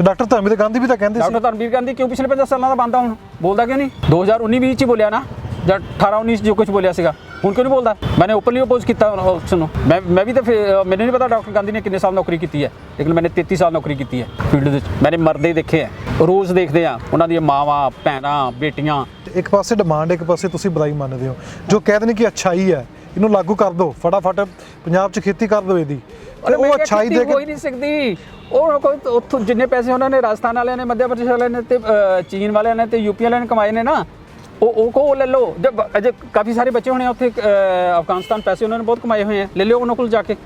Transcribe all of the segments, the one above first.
ਤੇ ਡਾਕਟਰ ਧਰਮਵੀਰ ਗਾਂਧੀ ਵੀ ਤਾਂ ਕਹਿੰਦੇ ਸੀ। ਡਾਕਟਰ ਧਰਮਵੀਰ ਗਾਂਧੀ ਕਿਉਂ ਪਿਛਲੇ 50 ਸਾਲਾਂ ਦਾ ਬੰਦਾ ਹੁਣ? ਬੋਲਦਾ ਕਿਉਂ ਨਹੀਂ? 2019 20 ਚ ਹੀ ਬੋਲਿਆ ਨਾ ਜਾਂ 18 19 ਜੋ ਕੁਝ ਬੋਲਿਆ ਸੀਗਾ। ਹੁਣ ਕਿਉਂ ਨਹੀਂ ਬੋਲਦਾ? ਮੈਨੇ ਓਪਨਲੀ ਅਪੋਜ਼ ਕੀਤਾ ਉਸ ਨੂੰ ਮੈਂ ਮੈਂ ਵੀ ਤਾਂ ਫਿਰ ਮੈਨੂੰ ਨਹੀਂ ਪਤਾ ਡਾਕਟਰ ਗਾਂਧੀ ਨੇ ਕਿੰਨੇ ਸਾਲ ਨੌਕਰੀ ਕੀਤੀ ਹੈ। ਲੇਕਿਨ ਮੈਨੇ 33 ਸਾਲ ਨੌਕਰੀ ਕੀਤੀ ਹੈ ਫੀਲਡ ਵਿੱਚ। ਮੈਨੇ ਮਰਦੇ ਦੇਖੇ ਹੈ। ਰੋਜ਼ ਦੇਖਦੇ ਆ ਉਹਨਾਂ ਦੀਆਂ ਮਾਵਾਂ ਭੈਣਾਂ ਬੇਟੀਆਂ। ਇੱਕ ਪਾਸੇ ਡਿਮਾਂਡ ਇੱਕ ਪਾਸੇ ਤੁਸੀਂ ਬੁਰਾਈ ਮੰਨਦੇ ਹੋ। ਜੋ ਕਹਿੰਦੇ ਨੇ ਕਿ ਅੱਛਾਈ ਹੈ ਇਹਨੂੰ ਲਾਗੂ ਕਰ ਦਿਓ ਫਟਾਫਟ ਪੰਜਾਬ 'ਚ ਖੇਤੀ ਕਰ ਦਿਓ ਇਹਦੀ। ਤੇ ਉਹ ਅੱਛਾਈ ਦੇ ਹੋ ਹੀ ਕੇ ਨਹੀਂ ਸਕਦੀ। ਉਹ ਕੋਈ ਉੱਥੋਂ ਜਿੰਨੇ ਪੈਸੇ ਉਹਨਾਂ ਨੇ ਰਾਜਸਥਾਨ ਵਾਲਿਆਂ ਨੇ ਮੱਧ ਪ੍ਰਦੇਸ਼ ਵਾਲਿਆਂ ਨੇ ਤੇ ਚੀਨ ਵਾਲਿਆਂ ਨੇ ਤੇ ਯੂਪੀ ਵਾਲਿਆਂ ਨੇ ਕਮਾਏ ਨੇ ਨਾ ਉਹ ਉਹ ਕੋ ਲੈ ਲਓ। ਜਦ ਅਜੇ ਕਾਫੀ ਸਾਰੇ ਬੱਚੇ ਹੋਣੇ ਉੱਥੇ ਅਫਗਾਨਿਸਤਾਨ ਪੈਸੇ ਉਹਨਾਂ ਨੇ ਬਹੁਤ ਕਮਾਏ ਹੋਏ ਆ। ਲੈ ਲਿਓ ਉਹਨਾਂ ਕੋਲ ਜਾ ਕੇ।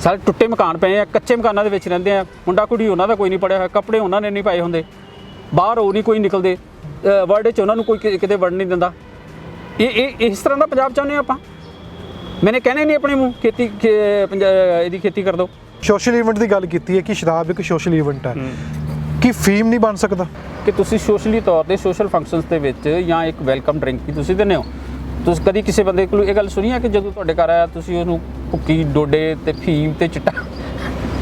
ਸਾਰੇ ਟੁੱਟੇ ਮਕਾਨ ਪਏ ਆ ਕੱਚੇ ਮਕਾਨਾਂ ਦੇ ਵਿੱਚ ਰਹਿੰਦੇ ਆ। ਮੁੰਡਾ ਕੁੜੀ ਉਹਨਾਂ ਦਾ ਕੋਈ ਨਹੀਂ ਪੜਿਆ ਹੋਇਆ ਕੱਪੜੇ ਉਹਨਾਂ ਨੇ ਨਹੀਂ ਪਾਏ ਹੁੰਦੇ। ਬਾਹਰ ਉਹ ਨਹੀਂ ਕੋਈ ਨਿਕਲਦੇ। ਵਰਡ 'ਚ ਉਹਨਾਂ ਨੂੰ ਕੋਈ ਕਿਤੇ ਵੜ ਨਹੀਂ ਦਿੰਦਾ। ਇਹ ਇਹ ਇਸ ਤਰ੍ਹਾਂ ਦਾ ਪੰਜਾਬ ਚਾਹੁੰਦੇ ਆਪਾਂ? ਮੈਨੇ ਕਹਿਣਾ ਨਹੀਂ ਆਪਣੇ ਮੂੰਹ ਖੇਤੀ ਇਹਦੀ ਖੇਤੀ ਕਰ ਦਿਓ। ਸੋਸ਼ਲ ਇਵੈਂਟ ਦੀ ਗੱਲ ਕੀਤੀ ਹੈ ਕਿ ਸ਼ਰਾਬ ਇੱਕ ਸੋਸ਼ਲ ਇਵੈਂਟ ਹੈ। ਕਿ ਫੀਮ ਨਹੀਂ ਬਣ ਸਕਦਾ? ਕਿ ਤੁਸੀਂ ਸੋਸ਼ਲੀ ਤੌਰ ਤੇ ਸੋਸ਼ਲ ਫੰਕਸ਼ਨਸ ਦੇ ਵਿੱਚ ਜਾਂ ਇੱਕ ਵੈਲਕਮ ਡਰਿੰਕ ਵੀ ਤੁਸੀਂ ਦਿੰਦੇ ਹੋ। ਤੁਸੀਂ ਕਦੀ ਕਿਸੇ ਬੰਦੇ ਕੋਲ ਇਹ ਗੱਲ ਸੁਣੀ ਹੈ ਕਿ ਜਦੋਂ ਤੁਹਾਡੇ ਘਰ ਆਇਆ ਤੁਸੀਂ ਉਹਨੂੰ ਭੁੱਕੀ ਡੋਡੇ ਤੇ ਫੀਮ ਤੇ ਚਿੱਟਾ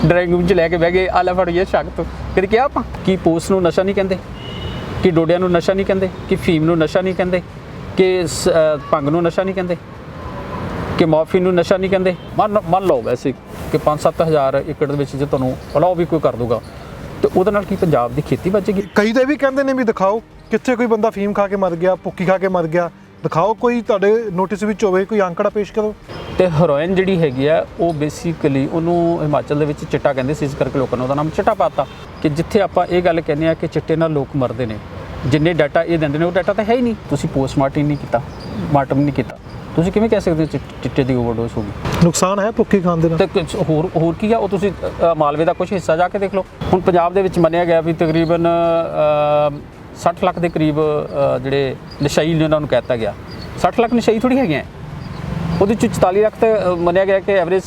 ਡਰਾਇੰਗ ਰੂਮ 'ਚ ਲੈ ਕੇ ਬਹਿ ਗਏ ਆਲਾ ਫੜ ਇਹ ਸ਼ੱਕ ਤੋਂ। ਕਦੀ ਕਿਹਾ ਆਪਾਂ ਕਿ ਪੋਸ ਨੂੰ ਨਸ਼ਾ ਨਹੀਂ ਕਹਿੰਦੇ? ਕਿ ਡੋਡਿਆਂ ਨੂੰ ਨਸ਼ਾ ਨਹੀਂ ਕਹਿੰਦੇ? ਕਿ ਫੀਮ ਨੂੰ ਨਸ਼ਾ ਨਹੀਂ ਕਹਿੰਦੇ? ਕਿ ਭੰਗ ਨੂੰ ਨਸ਼ਾ ਨਹੀਂ ਕਹਿੰਦੇ? ਕਿ ਮੌਰਫਿਨ ਨੂੰ ਨਸ਼ਾ ਨਹੀਂ ਕਹਿੰਦੇ। ਮੰਨ ਮੰਨ ਲਓ ਵੈਸੇ ਕਿ 5-7000 ਏਕੜ ਦੇ ਵਿੱਚ ਜੇ ਤੁਹਾਨੂੰ ਅਲਾਓ ਵੀ ਕੋਈ ਕਰ ਦੂਗਾ ਤੇ ਉਹਦੇ ਨਾਲ ਕੀ ਪੰਜਾਬ ਦੀ ਖੇਤੀ ਬਚੇਗੀ? ਕਈ ਤਾਂ ਇਹ ਵੀ ਕਹਿੰਦੇ ਨੇ ਵੀ ਦਿਖਾਓ ਕਿੱਥੇ ਕੋਈ ਬੰਦਾ ਫੀਮ ਖਾ ਕੇ ਮਰ ਗਿਆ ਭੁੱਕੀ ਖਾ ਕੇ ਮਰ ਗਿਆ। ਦਿਖਾਓ ਕੋਈ ਤੁਹਾਡੇ ਨੋਟਿਸ ਵਿੱਚ ਹੋਵੇ ਕੋਈ ਅੰਕੜਾ ਪੇਸ਼ ਕਰੋ। ਤੇ ਹੈਰੋਇਨ ਜਿਹੜੀ ਹੈਗੀ ਆ ਉਹ ਬੇਸਿਕਲੀ ਉਹਨੂੰ ਹਿਮਾਚਲ ਦੇ ਵਿੱਚ ਚਿੱਟਾ ਕਹਿੰਦੇ ਸੀ ਇਸ ਕਰਕੇ ਲੋਕਾਂ ਨੇ ਉਹਦਾ ਨਾਮ ਚਿੱਟਾ ਪਾਤਾ ਕਿ ਜਿੱਥੇ ਆਪਾਂ ਇਹ ਗੱਲ ਕਹਿੰਦੇ ਆ ਕਿ ਚਿੱਟੇ ਨਾਲ ਲੋਕ ਮਰਦੇ ਨੇ ਜਿੰਨੇ ਡਾਟਾ ਇਹ ਦਿੰਦੇ ਨੇ ਉਹ ਡਾਟਾ ਤਾਂ ਹੈ ਹੀ ਨਹੀਂ। ਤੁਸੀਂ ਪੋਸਟਮਾਰਟਮ ਨਹੀਂ ਕੀਤਾ ਮਾਰਟਮ ਨਹੀਂ ਕੀਤਾ। ਤੁਸੀਂ ਕਿਵੇਂ ਕਹਿ ਸਕਦੇ ਹੋ ਚਿ- ਚਿੱਟੇ ਦੀ ਓਵਰਡੋਸ ਹੋ ਗਈ? ਨੁਕਸਾਨ ਹੈ ਭੁੱਕੀ ਖਾਣ ਦੇ ਨਾਲ। ਤੇ ਕੁਛ ਹੋਰ ਹੋਰ ਕੀ ਆ? ਉਹ ਤੁਸੀਂ ਅ, ਮਾਲਵੇ ਦਾ ਕੁਝ ਹਿੱਸਾ ਜਾ ਕੇ ਦੇਖ ਲਓ। ਹੁਣ ਪੰਜਾਬ ਦੇ ਵਿੱਚ ਮੰਨਿਆ ਗਿਆ ਵੀ ਤਕਰੀਬਨ ਅ, 60 ਲੱਖ ਦੇ ਕਰੀਬ ਅ, ਜਿਹੜੇ ਨਸ਼ਈ ਨੇ ਉਹਨਾਂ ਨੂੰ ਕਹਿਤਾ ਗਿਆ। 60 ਲੱਖ ਨਸ਼ਈ ਥੋੜੀ ਹੈਗੇ ਆ ਉਹਦੇ ਚ 44 ਲੱਖ ਤੇ ਅ, ਮੰਨਿਆ ਗਿਆ ਕਿ ਐਵਰੇਜ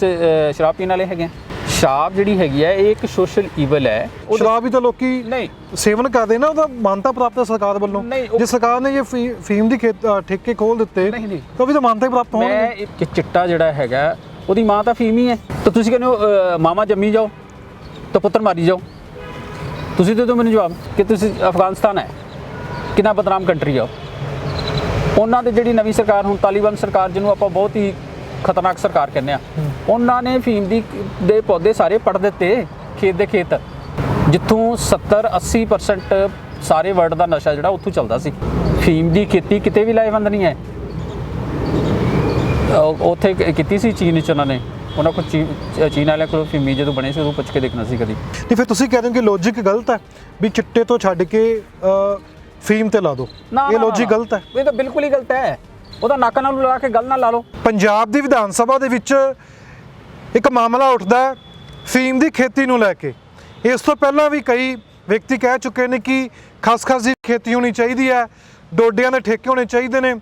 ਸ਼ਰਾਬ ਪੀਣ ਵਾਲੇ ਹੈਗੇ ਆ। ਸ਼ਰਾਬ ਜਿਹੜੀ ਹੈਗੀ ਹੈ ਇਹ ਇੱਕ ਸੋਸ਼ਲ ਈਵਲ ਹੈ। ਉਹ ਸ਼ਰਾਬ ਵੀ ਤਾਂ ਲੋਕੀ ਨਹੀਂ। ਸੇਵਨ ਕਰਦੇ ਨਾ ਉਹਦਾ ਮਾਨਤਾ ਪ੍ਰਾਪਤ ਹੈ ਸਰਕਾਰ ਵੱਲੋਂ। ਜੇ ਸਰਕਾਰ ਨੇ ਇਹ ਫੀਮ ਦੀ ਠੇਕੇ ਖੋਲ ਦਿੱਤੇ ਨਹੀਂ, ਨਹੀਂ। ਤਾਂ ਵੀ ਤਾਂ ਮਾਨਤਾ ਹੀ ਪ੍ਰਾਪਤ ਮੈਂ ਹੋਣਗੇ। ਇਹ- ਕਿ ਚਿੱਟਾ ਜਿਹੜਾ ਹੈਗਾ ਉਹਦੀ ਮਾਂ ਤਾਂ ਫੀਮ ਹੀ ਹੈ। ਤਾਂ ਤੁਸੀਂ ਕਹਿੰਦੇ ਹੋ ਮਾਮਾ ਜੰਮੀ ਜਾਓ ਤਾਂ ਪੁੱਤਰ ਮਾਰੀ ਜਾਓ। ਤੁਸੀਂ ਦੇ ਦਿਓ ਮੈਨੂੰ ਜਵਾਬ ਕਿ ਤੁਸੀਂ ਅਫਗਾਨਿਸਤਾਨ ਹੈ ਕਿੰਨਾ ਬਦਨਾਮ ਕੰਟਰੀ ਆ ਉਹ। ਉਹਨਾਂ ਦੇ ਜਿਹੜੀ ਨਵੀਂ ਸਰਕਾਰ ਹੁਣ ਤਾਲਿਬਾਨ ਸਰਕਾਰ ਜਿਹਨੂੰ ਆਪਾਂ ਬਹੁਤ ਹੀ ਖਤਰਨਾਕ ਸਰਕਾਰ ਕਹਿੰਦੇ ਆ। ਉਹਨਾਂ ਨੇ ਫੀਮ ਦੀ ਦੇ ਪੌਦੇ ਸਾਰੇ ਪੜ ਦਿੱਤੇ ਖੇਤ ਦੇ ਖੇਤ। ਜਿੱਥੋਂ 70 80% ਸਾਰੇ ਵਰਲਡ ਦਾ ਨਸ਼ਾ ਜਿਹੜਾ ਉੱਥੋਂ ਚੱਲਦਾ ਸੀ। ਫੀਮ ਦੀ ਖੇਤੀ ਕਿਤੇ ਵੀ ਲਾਹੇਵੰਦ ਨਹੀਂ ਹੈ। ਉਹ- ਉੱਥੇ ਕ- ਕੀਤੀ ਸੀ ਚੀਨ ਚ ਉਹਨਾਂ ਨੇ। ਉਹਨਾਂ ਚੀ- ਚੀਨ ਵਾਲਿਆਂ ਕੋਲ ਫੀਮੀ ਜਦੋਂ ਬਣੇ ਸੀ ਉਦੋਂ ਪੁੱਛ ਕੇ ਦੇਖਣਾ ਸੀ ਕਦੀ। ਨਹੀਂ ਫਿਰ ਤੁਸੀਂ ਕਹਿੰਦੇ ਹੋ ਕਿ ਲੌਜੀਕ ਗਲਤ ਹੈ ਵੀ ਚਿੱਟੇ ਤੋਂ ਛੱਡ ਕੇ ਫੀਮ ਤੇ ਲਾ ਦਿਓ ਇਹ ਲੌਜੀਕ ਗਲਤ ਹੈ। ਇਹ ਤਾਂ ਬਿਲਕੁਲ ਹੀ ਗਲਤ ਹੈ। ਉਹਦਾ ਨਾਕਾਂ ਨਾਲ ਲਾ ਕੇ ਗੱਲ ਨਾ ਲਾ ਲਓ। ਪੰਜਾਬ ਦੀ ਵਿਧਾਨ ਸਭਾ ਦੇ ਵਿੱਚ ਇੱਕ ਮਾਮਲਾ ਉੱਠਦਾ ਹੈ ਫੀਮ ਦੀ ਖੇਤੀ ਨੂੰ ਲੈ ਕੇ। ਇਸ ਤੋਂ ਪਹਿਲਾਂ ਵੀ ਕਈ ਵਿਅਕਤੀ ਕਹਿ ਚੁੱਕੇ ਨੇ ਕਿ ਖਸਖਸ ਦੀ ਖੇਤੀ ਹੋਣੀ ਚਾਹੀਦੀ ਹੈ, ਡੋਡਿਆਂ ਦੇ ਠੇਕੇ ਹੋਣੇ ਚਾਹੀਦੇ ਨੇ,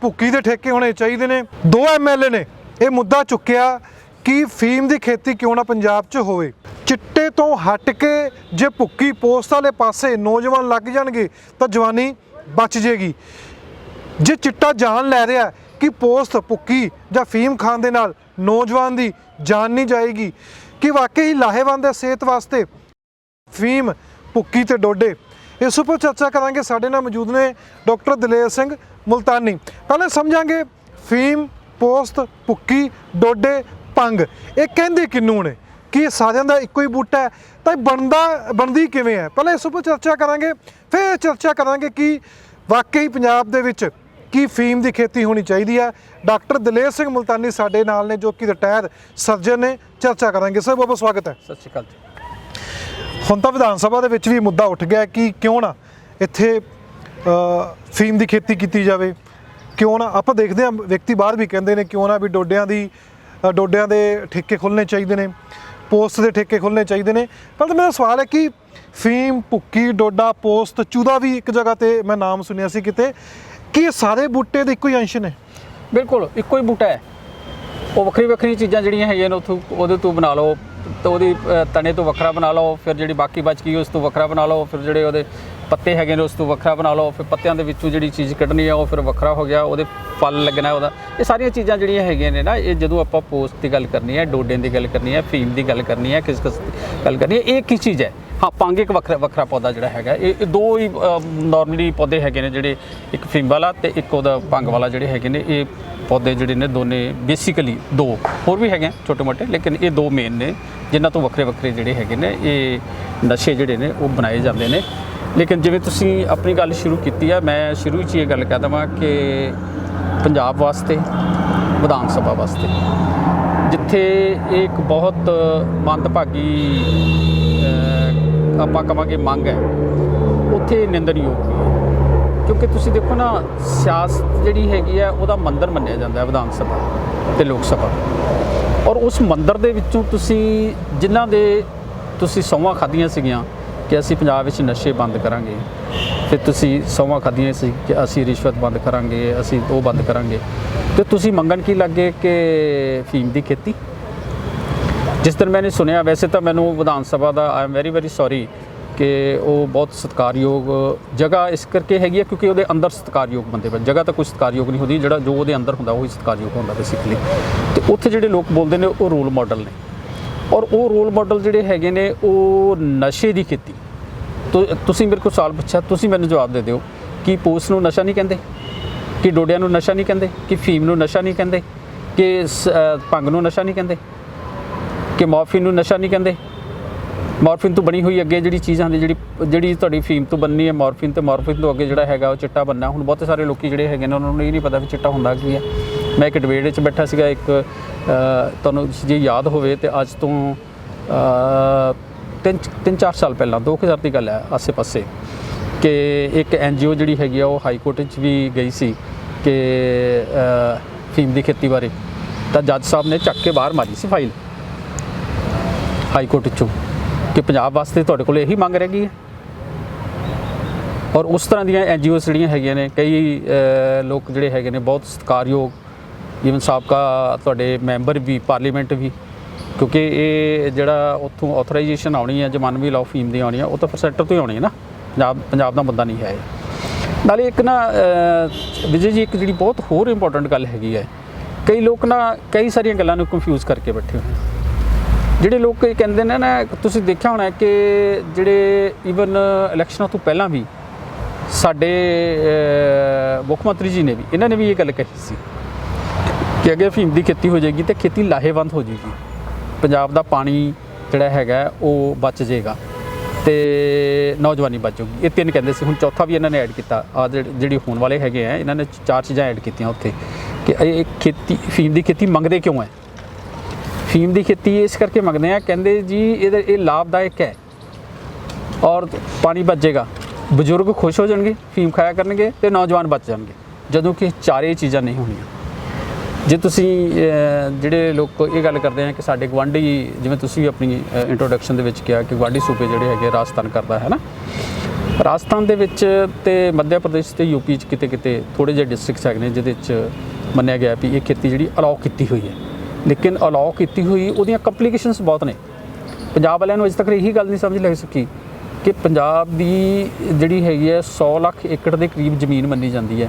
ਭੁੱਕੀ ਦੇ ਠੇਕੇ ਹੋਣੇ ਚਾਹੀਦੇ ਨੇ। ਦੋ ਐਮਐਲਏ ਨੇ ਇਹ ਮੁੱਦਾ ਚੁੱਕਿਆ ਕਿ ਫੀਮ ਦੀ ਖੇਤੀ ਕਿਉਂ ਨਾ ਪੰਜਾਬ 'ਚ ਹੋਵੇ। ਚਿੱਟੇ ਤੋਂ ਹਟ ਕੇ ਜੇ ਭੁੱਕੀ ਪੋਸਟ ਵਾਲੇ ਪਾਸੇ ਨੌਜਵਾਨ ਲੱਗ ਜਾਣਗੇ ਤਾਂ ਜਵਾਨੀ ਬਚ ਜੇਗੀ। ਜੇ ਚਿੱਟਾ ਜਾਨ ਲੈ ਰਿਹਾ ਕਿ ਪੋਸਤ ਪੁੱਕੀ ਜਾਂ ਫੀਮ ਖਾਣ ਦੇ ਨਾਲ ਨੌਜਵਾਨ ਦੀ ਜਾਨ ਨਹੀਂ ਜਾਏਗੀ, ਕਿ ਵਾਕਈ ਹੀ ਲਾਹੇਵੰਦ ਹੈ ਸਿਹਤ ਵਾਸਤੇ, ਫੀਮ ਪੁੱਕੀ ਤੇ ਡੋਡੇ। ਇਸ ਉੱਪਰ ਚਰਚਾ ਕਰਾਂਗੇ ਸਾਡੇ ਨਾਲ ਮੌਜੂਦ ਨੇ ਡਾਕਟਰ ਦਲੇਰ ਸਿੰਘ ਮੁਲਤਾਨੀ। ਪਹਿਲਾਂ ਸਮਝਾਂਗੇ, ਫੀਮ, ਪੋਸਤ, ਪੁੱਕੀ, ਡੋਡੇ ਭੰਗ ਇਹ ਕਹਿੰਦੇ ਕਿੰਨੂ ਨੇ? ਕਿ ਇਹ ਸਾਰਿਆਂ ਦਾ ਇੱਕੋ ਹੀ ਬੂਟਾ ਹੈ? ਤਾਂ ਇਹ ਬਣਦਾ, ਬਣਦੀ ਕਿਵੇਂ ਹੈ? ਪਹਿਲਾਂ ਇਸ ਉੱਪਰ ਚਰਚਾ ਕਰਾਂਗੇ, ਫਿਰ ਚਰਚਾ ਕਰਾਂਗੇ ਕਿ ਵਾਕਈ ਪੰਜਾਬ ਦੇ ਵਿੱਚ ਕੀ ਫੀਮ ਦੀ ਖੇਤੀ ਹੋਣੀ ਚਾਹੀਦੀ ਹੈ ਡਾਕਟਰ ਦਲੇਰ ਸਿੰਘ ਮੁਲਤਾਨੀ ਸਾਡੇ ਨਾਲ ਨੇ ਜੋ ਕਿ ਰਿਟਾਇਰ ਸਰਜਨ ਨੇ। ਚਰਚਾ ਕਰਾਂਗੇ। ਸਰ ਬਹੁਤ ਸਵਾਗਤ ਹੈ। ਸਤਿ ਸ਼੍ਰੀ ਅਕਾਲ ਜੀ। ਹੁਣ ਤਾਂ ਵਿਧਾਨ ਸਭਾ ਦੇ ਵਿੱਚ ਵੀ ਮੁੱਦਾ ਉੱਠ ਗਿਆ ਕਿ ਕਿਉਂ ਨਾ ਇੱਥੇ ਫੀਮ ਦੀ ਖੇਤੀ ਕੀਤੀ ਜਾਵੇ। ਕਿਉਂ ਨਾ ਆਪਾਂ ਦੇਖਦੇ ਹਾਂ ਵਿਅਕਤੀ ਬਾਹਰ ਵੀ ਕਹਿੰਦੇ ਨੇ ਕਿਉਂ ਨਾ ਵੀ ਡੋਡਿਆਂ ਦੀ ਡੋਡਿਆਂ ਦੇ ਠੇਕੇ ਖੁੱਲਣੇ ਚਾਹੀਦੇ ਨੇ ਪੋਸਟ ਦੇ ਠੇਕੇ ਖੁੱਲਣੇ ਚਾਹੀਦੇ ਨੇ। ਪਰ ਮੇਰਾ ਸਵਾਲ ਹੈ ਕਿ ਫੀਮ ਭੁੱਕੀ ਡੋਡਾ ਪੋਸਟ ਚੂਦਾ ਵੀ ਇੱਕ ਜਗ੍ਹਾ ਤੇ ਮੈਂ ਨਾਮ ਸੁਣਿਆ ਸੀ ਕਿਤੇ। ਕੀ ਇਹ ਸਾਰੇ ਬੂਟੇ ਦੇ ਇੱਕੋ ਹੀ ਅੰਸ਼ ਨੇ? ਬਿਲਕੁਲ ਇੱਕੋ ਹੀ ਬੂਟਾ ਹੈ। ਉਹ ਵੱਖਰੀ ਵੱਖਰੀ ਚੀਜ਼ਾਂ ਜਿਹੜੀਆਂ ਹੈਗੀਆਂ ਨੇ ਉਥੋਂ ਉਹਦੇ ਤੋਂ ਬਣਾ ਲਓ ਤੇ ਉਹਦੀ ਅ, ਤਣੇ ਤੋਂ ਵੱਖਰਾ ਬਣਾ ਲਓ ਫਿਰ ਜਿਹੜੀ ਬਾਕੀ ਬਚ ਗਈ ਉਸ ਤੋਂ ਵੱਖਰਾ ਬਣਾ ਲਓ ਫਿਰ ਜਿਹੜੇ ਉਹਦੇ ਪੱਤੇ ਹੈਗੇ ਨੇ, ਉਸ ਤੋਂ ਵੱਖਰਾ ਬਣਾ ਲਓ, ਫਿਰ ਪੱਤਿਆਂ ਦੇ ਵਿੱਚੋਂ ਜਿਹੜੀ ਚੀਜ਼ ਕੱਢਣੀ ਆ, ਉਹ ਫਿਰ ਵੱਖਰਾ ਹੋ ਗਿਆ, ਉਹਦੇ ਫਲ ਲੱਗਣਾ ਉਹਦਾ। ਇਹ ਸਾਰੀਆਂ ਚੀਜ਼ਾਂ ਜਿਹੜੀਆਂ ਹੈਗੀਆਂ ਨੇ ਨਾ, ਇਹ ਜਦੋਂ ਆਪਾਂ ਪੋਸਟ ਦੀ ਗੱਲ ਕਰਨੀ ਹੈ ਡੋਡੇ ਦੀ ਗੱਲ ਕਰਨੀ ਹੈ ਫੀਮ ਦੀ ਗੱਲ ਕਰਨੀ ਹੈ ਕਿਸ ਕਿਸ ਦੀ ਗੱਲ ਕਰਨੀ ਹੈ ਇਹ ਇੱਕ ਹੀ ਚੀਜ਼ ਹੈ? ਹਾਂ, ਪੰਗ ਇੱਕ ਵੱਖਰਾ ਵੱਖਰਾ ਪੌਦਾ ਜਿਹੜਾ ਹੈਗਾ, ਇਹ ਦੋ ਹੀ ਨਾਰਮਲੀ ਪੌਦੇ ਹੈਗੇ ਨੇ ਜਿਹੜੇ ਇੱਕ ਫੀਮ ਵਾਲਾ ਤੇ ਇੱਕ ਉਹਦਾ ਭੰਗ ਵਾਲਾ ਜਿਹੜੇ ਹੈਗੇ ਨੇ, ਇਹ ਪੌਦੇ ਜਿਹੜੇ ਨੇ ਦੋਨੇ ਬੇਸਿਕਲੀ ਦੋ ਹੋਰ ਵੀ ਹੈਗੇ ਛੋਟੇ ਮੋਟੇ, ਲੇਕਿਨ ਇਹ ਦੋ ਮੇਨ ਨੇ, ਜਿਨ੍ਹਾਂ ਤੋਂ ਵੱਖਰੇ ਵੱਖਰੇ ਜਿਹੜੇ ਹੈਗੇ ਨੇ, ਇਹ ਨਸ਼ੇ ਜਿਹੜੇ ਨੇ, ਉਹ ਬਣਾਏ ਜਾਂਦੇ ਨੇ। ਲੇਕਿਨ ਜਿਵੇਂ ਤੁਸੀਂ ਆਪਣੀ ਗੱਲ ਸ਼ੁਰੂ ਕੀਤੀ ਆ, ਮੈਂ ਸ਼ੁਰੂ 'ਚ ਹੀ ਇਹ ਗੱਲ ਕਹਿ ਦਵਾਂ ਕਿ ਪੰਜਾਬ ਵਾਸਤੇ, ਵਿਧਾਨ ਸਭਾ ਵਾਸਤੇ, ਜਿੱਥੇ ਇਹ ਇੱਕ ਬਹੁਤ ਮੰਦਭਾਗੀ ਆਪਾਂ ਕਵਾਂਗੇ ਮੰਗ ਹੈ, ਉੱਥੇ ਨਿੰਦਣਯੋਗ ਵੀ ਹੈ। ਕਿਉਂਕਿ ਤੁਸੀਂ ਦੇਖੋ ਨਾ, ਸਿਆਸਤ ਜਿਹੜੀ ਹੈਗੀ ਹੈ, ਉਹਦਾ ਮੰਦਰ ਮੰਨਿਆ ਜਾਂਦਾ ਹੈ ਵਿਧਾਨ ਸਭਾ ਤੇ ਲੋਕ ਸਭਾ। ਔਰ ਉਸ ਮੰਦਰ ਦੇ ਵਿੱਚੋਂ ਤੁਸੀਂ, ਜਿਨ੍ਹਾਂ ਦੇ ਤੁਸੀਂ ਸੌਵਾਂ ਖਾਧੀਆਂ ਸੀਗੀਆਂ ਕਿ ਅਸੀਂ ਪੰਜਾਬ ਵਿੱਚ ਨਸ਼ੇ ਬੰਦ ਕਰਾਂਗੇ। ਤੇ ਤੁਸੀਂ ਸੌਵਾਂ ਖਾਧੀਆਂ ਸੀ ਕਿ ਅਸੀਂ ਰਿਸ਼ਵਤ ਬੰਦ ਕਰਾਂਗੇ, ਅਸੀਂ ਉਹ ਬੰਦ ਕਰਾਂਗੇ। ਤੇ ਤੁਸੀਂ ਮੰਗਣ ਕੀ ਲੱਗੇ ਕਿ ਫੀਮ ਦੀ ਖੇਤੀ? ਜਿਸ ਦਿਨ ਮੈंने ਸੁਣਿਆ, ਵੈਸੇ ਤਾਂ ਮੈਨੂੰ ਵਿਧਾਨ ਸਭਾ ਦਾ I am very very sorry ਕਿ ਉਹ ਬਹੁਤ ਸਤਿਕਾਰਯੋਗ ਜਗ੍ਹਾ ਇਸ ਕਰਕੇ ਹੈਗੀ ਹੈ ਕਿਉਂਕਿ ਉਹਦੇ ਅੰਦਰ ਸਤਿਕਾਰਯੋਗ ਬੰਦੇ ਬਣ ਜਗ੍ਹਾ ਤਾਂ ਕੋਈ ਸਤਿਕਾਰਯੋਗ ਨਹੀਂ ਹੁੰਦੀ, ਜਿਹੜਾ ਜੋ ਉਹਦੇ ਅੰਦਰ ਹੁੰਦਾ, ਉਹ ਹੀ ਸਤਿਕਾਰਯੋਗ ਹੁੰਦਾ ਬੇਸਿਕਲੀ ਤੇ ਉੱਥੇ ਜਿਹੜੇ ਲੋਕ ਬੋਲਦੇ ਨੇ, ਉਹ ਰੋਲ ਮਾਡਲ ਨੇ। ਔਰ ਉਹ ਰੋਲ ਮਾਡਲ ਜਿਹੜੇ ਹੈਗੇ ਨੇ, ਉਹ ਨਸ਼ੇ ਦੀ ਖੇਤੀ। ਤੁਸੀਂ ਮੇਰੇ ਕੋਲ ਸਵਾਲ ਪੁੱਛਿਆ, ਤੁਸੀਂ ਮੈਨੂੰ ਜਵਾਬ ਦੇ ਦਿਓ ਕਿ ਪੋਸ ਨੂੰ ਨਸ਼ਾ ਨਹੀਂ ਕਹਿੰਦੇ? ਕਿ ਡੋਡਿਆਂ ਨੂੰ ਨਸ਼ਾ ਨਹੀਂ ਕਹਿੰਦੇ? ਕਿ ਫੀਮ ਨੂੰ ਨਸ਼ਾ ਨਹੀਂ ਕਹਿੰਦੇ? ਕਿ ਸ- ਭੰਗ ਨੂੰ ਨਸ਼ਾ ਨਹੀਂ ਕਹਿੰਦੇ? ਕਿ ਮੋਰਫਿਨ ਨੂੰ ਨਸ਼ਾ ਨਹੀਂ ਕਹਿੰਦੇ? ਮੋਰਫਿਨ ਤੋਂ ਬਣੀ ਹੋਈ ਅੱਗੇ ਜਿਹੜੀ ਚੀਜ਼ ਆਉਂਦੀ ਜਿਹੜੀ ਜਿਹੜੀ ਤੁਹਾਡੀ ਫੀਮ ਤੋਂ ਬਣਨੀ ਹੈ ਮੋਰਫਿਨ ਤੇ ਮੋਰਫਿਨ ਤੋਂ ਅੱਗੇ ਜਿਹੜਾ ਹੈਗਾ ਉਹ ਚਿੱਟਾ ਬੰਨਾ। ਹੁਣ ਬਹੁਤੇ ਸਾਰੇ ਲੋਕੀ ਜਿਹੜੇ ਹੈਗੇ ਨੇ, ਉਹਨਾਂ ਨੂੰ ਇਹ ਨਹੀਂ ਪਤਾ ਵੀ ਚਿੱਟਾ ਹੁੰਦਾ ਕੀ ਹੈ। ਮੈਂ ਇੱਕ ਡਿਬੇਟ ਵਿੱਚ ਬੈਠਾ ਸੀਗਾ, ਇੱਕ ਤੁਹਾਨੂੰ ਜੇ ਯਾਦ ਹੋਵੇ ਤੇ ਅੱਜ ਤੋਂ ਤਿੰਨ ਤਿੰਨ ਚਾਰ ਸਾਲ ਪਹਿਲਾਂ 2000 ਦੀ ਗੱਲ ਹੈ ਆਸੇ-ਪਾਸੇ, ਕਿ ਇੱਕ ਐਨਜੀਓ ਜਿਹੜੀ ਹੈਗੀ ਆ, ਉਹ ਹਾਈ ਕੋਰਟ ਵਿੱਚ ਵੀ ਗਈ ਸੀ ਕਿ ਫੀਮ ਦੀ ਖੇਤੀ ਬਾਰੇ। ਤਾਂ ਜੱਜ ਸਾਹਿਬ ਨੇ ਚੱਕ ਕੇ ਬਾਹਰ ਮਾਰੀ ਸੀ ਫਾਈਲ। ਹਾਈ ਕੋਰਟ ਚੋਂ ਕਿ ਪੰਜਾਬ ਵਾਸਤੇ ਤੁਹਾਡੇ ਕੋਲ ਇਹੀ ਮੰਗ ਰਹਿ ਗਈ ਹੈ। ਔਰ ਉਸ ਤਰ੍ਹਾਂ ਦੀਆਂ ਐਨਜੀਓਸ ਜਿਹੜੀਆਂ ਹੈਗੀਆਂ ਨੇ, ਕਈ ਲੋਕ ਜਿਹੜੇ ਹੈਗੇ ਨੇ, ਬਹੁਤ ਸਤਿਕਾਰਯੋਗ ਈਵਨ ਸਾਬਕਾ ਤੁਹਾਡੇ ਮੈਂਬਰ ਵੀ, ਪਾਰਲੀਮੈਂਟ ਵੀ ਕਿਉਂਕਿ ਇਹ ਜਿਹੜਾ ਉੱਥੋਂ ਆਥੋਰਾਈਜੇਸ਼ਨ ਆਉਣੀ ਹੈ ਜਮਾਨਵੀ ਲਾਅ ਫੀਮ ਦੀ ਆਉਣੀ ਹੈ, ਉਹ ਤਾਂ ਫਿਰ ਤੋਂ ਹੀ ਆਉਣੀ ਹੈ ਨਾ। ਪੰਜਾਬ ਪੰਜਾਬ ਦਾ ਬੰਦਾ ਨਹੀਂ ਹੈ ਇਹ। ਨਾਲੇ ਇੱਕ ਨਾ ਵਿਜੇ ਜੀ, ਇੱਕ ਜਿਹੜੀ ਬਹੁਤ ਹੋਰ ਇੰਪੋਰਟੈਂਟ ਗੱਲ ਹੈਗੀ ਹੈ। ਕਈ ਲੋਕ ਨਾ ਕਈ ਸਾਰੀਆਂ ਗੱਲਾਂ ਨੂੰ ਕਨਫਿਊਜ਼ ਕਰਕੇ ਬੈਠੇ ਹੋਏ ਜਿਹੜੇ ਲੋਕ ਇਹ ਕਹਿੰਦੇ ਨੇ ਨਾ, ਤੁਸੀਂ ਦੇਖਿਆ ਹੋਣਾ ਕਿ ਜਿਹੜੇ ਈਵਨ ਇਲੈਕਸ਼ਨਾਂ ਤੋਂ ਪਹਿਲਾਂ ਵੀ ਸਾਡੇ ਮੁੱਖ ਮੰਤਰੀ ਜੀ ਨੇ ਵੀ, ਇਹਨਾਂ ਨੇ ਵੀ ਇਹ ਗੱਲ ਕਹੀ ਸੀ ਕਿ ਅਗਰ ਫੀਮ ਦੀ ਖੇਤੀ ਹੋ ਜਾਏਗੀ ਤੇ ਖੇਤੀ ਲਾਹੇਵੰਦ ਹੋ ਜਾਏਗੀ। ਪੰਜਾਬ ਦਾ ਪਾਣੀ ਜਿਹੜਾ ਹੈਗਾ, ਉਹ ਬਚ ਜਾਏਗਾ ਤੇ ਨੌਜਵਾਨੀ ਬਚੂਗੀ ਇਹ ਤਿੰਨ ਕਹਿੰਦੇ ਸੀ। ਹੁਣ ਚੌਥਾ ਵੀ ਇਹਨਾਂ ਨੇ ਐਡ ਕੀਤਾ। ਆ ਜਿਹੜੀ ਹੋਣ ਵਾਲੇ ਹੈਗੇ ਆ, ਇਹਨਾਂ ਨੇ ਚਾਰ ਚੀਜ਼ਾਂ ਐਡ ਕੀਤੀਆਂ ਉੱਥੇ ਕਿ ਇਹ ਖੇਤੀ, ਫੀਮ ਦੀ ਖੇਤੀ ਮੰਗਦੇ ਕਿਉਂ ਹੈ ਫੀਮ ਦੀ ਖੇਤੀ ਇਸ ਕਰਕੇ ਮੰਗਦੇ ਆ, ਕਹਿੰਦੇ ਜੀ ਇਹਦੇ, ਇਹ ਲਾਭਦਾਇਕ ਹੈ ਔਰ ਪਾਣੀ ਬਚੇਗਾ ਬਜ਼ੁਰਗ ਖੁਸ਼ ਹੋ ਜਾਣਗੇ, ਫੀਮ ਖਾਇਆ ਕਰਨਗੇ ਤੇ ਨੌਜਵਾਨ ਬਚ ਜਾਣਗੇ। ਜਦੋਂ ਕਿ ਚਾਰੇ ਚੀਜ਼ਾਂ ਨਹੀਂ ਹੋਣੀਆਂ। ਜੇ ਤੁਸੀਂ ਜਿਹੜੇ ਲੋਕ ਇਹ ਗੱਲ ਕਰਦੇ ਆ ਕਿ ਸਾਡੇ ਗਵਾਂਢੀ ਜਿਵੇਂ ਤੁਸੀਂ ਵੀ ਆਪਣੀ ਇੰਟਰੋਡਕਸ਼ਨ ਦੇ ਵਿੱਚ ਕਿਹਾ ਕਿ ਗਵਾਂਢੀ ਸੂਬੇ ਜਿਹੜੇ ਹੈਗੇ ਰਾਜਸਥਾਨ ਕਰਦਾ ਹੈ ਨਾ? ਰਾਜਸਥਾਨ ਦੇ ਵਿੱਚ ਤੇ ਮੱਧ ਪ੍ਰਦੇਸ਼ ਤੇ ਯੂਪੀ ਚ ਕਿਤੇ ਕਿਤੇ ਥੋੜੇ ਜਿਹੇ ਡਿਸਟ੍ਰਿਕਟਸ ਹੈਗੇ ਨੇ, ਜਿਹਦੇ 'ਚ ਮੰਨਿਆ ਗਿਆ ਵੀ ਇਹ ਖੇਤੀ ਜਿਹੜੀ ਅਲਾਉ ਕੀਤੀ ਹੋਈ ਹੈ। ਲੇਕਿਨ ਅਲਾਉ ਕੀਤੀ ਹੋਈ ਉਹਦੀਆਂ ਕੰਪਲਿਕੇਸ਼ਨਸ ਬਹੁਤ ਨੇ। ਪੰਜਾਬ ਵਾਲਿਆਂ ਨੂੰ ਅਜੇ ਤੱਕ ਇਹੀ ਗੱਲ ਨਹੀਂ ਸਮਝ ਲੱਗ ਸਕੀ ਕਿ ਪੰਜਾਬ ਦੀ ਜਿਹੜੀ ਹੈਗੀ ਹੈ 100 ਲੱਖ ਏਕੜ ਦੇ ਕਰੀਬ ਜ਼ਮੀਨ ਮੰਨੀ ਜਾਂਦੀ ਹੈ।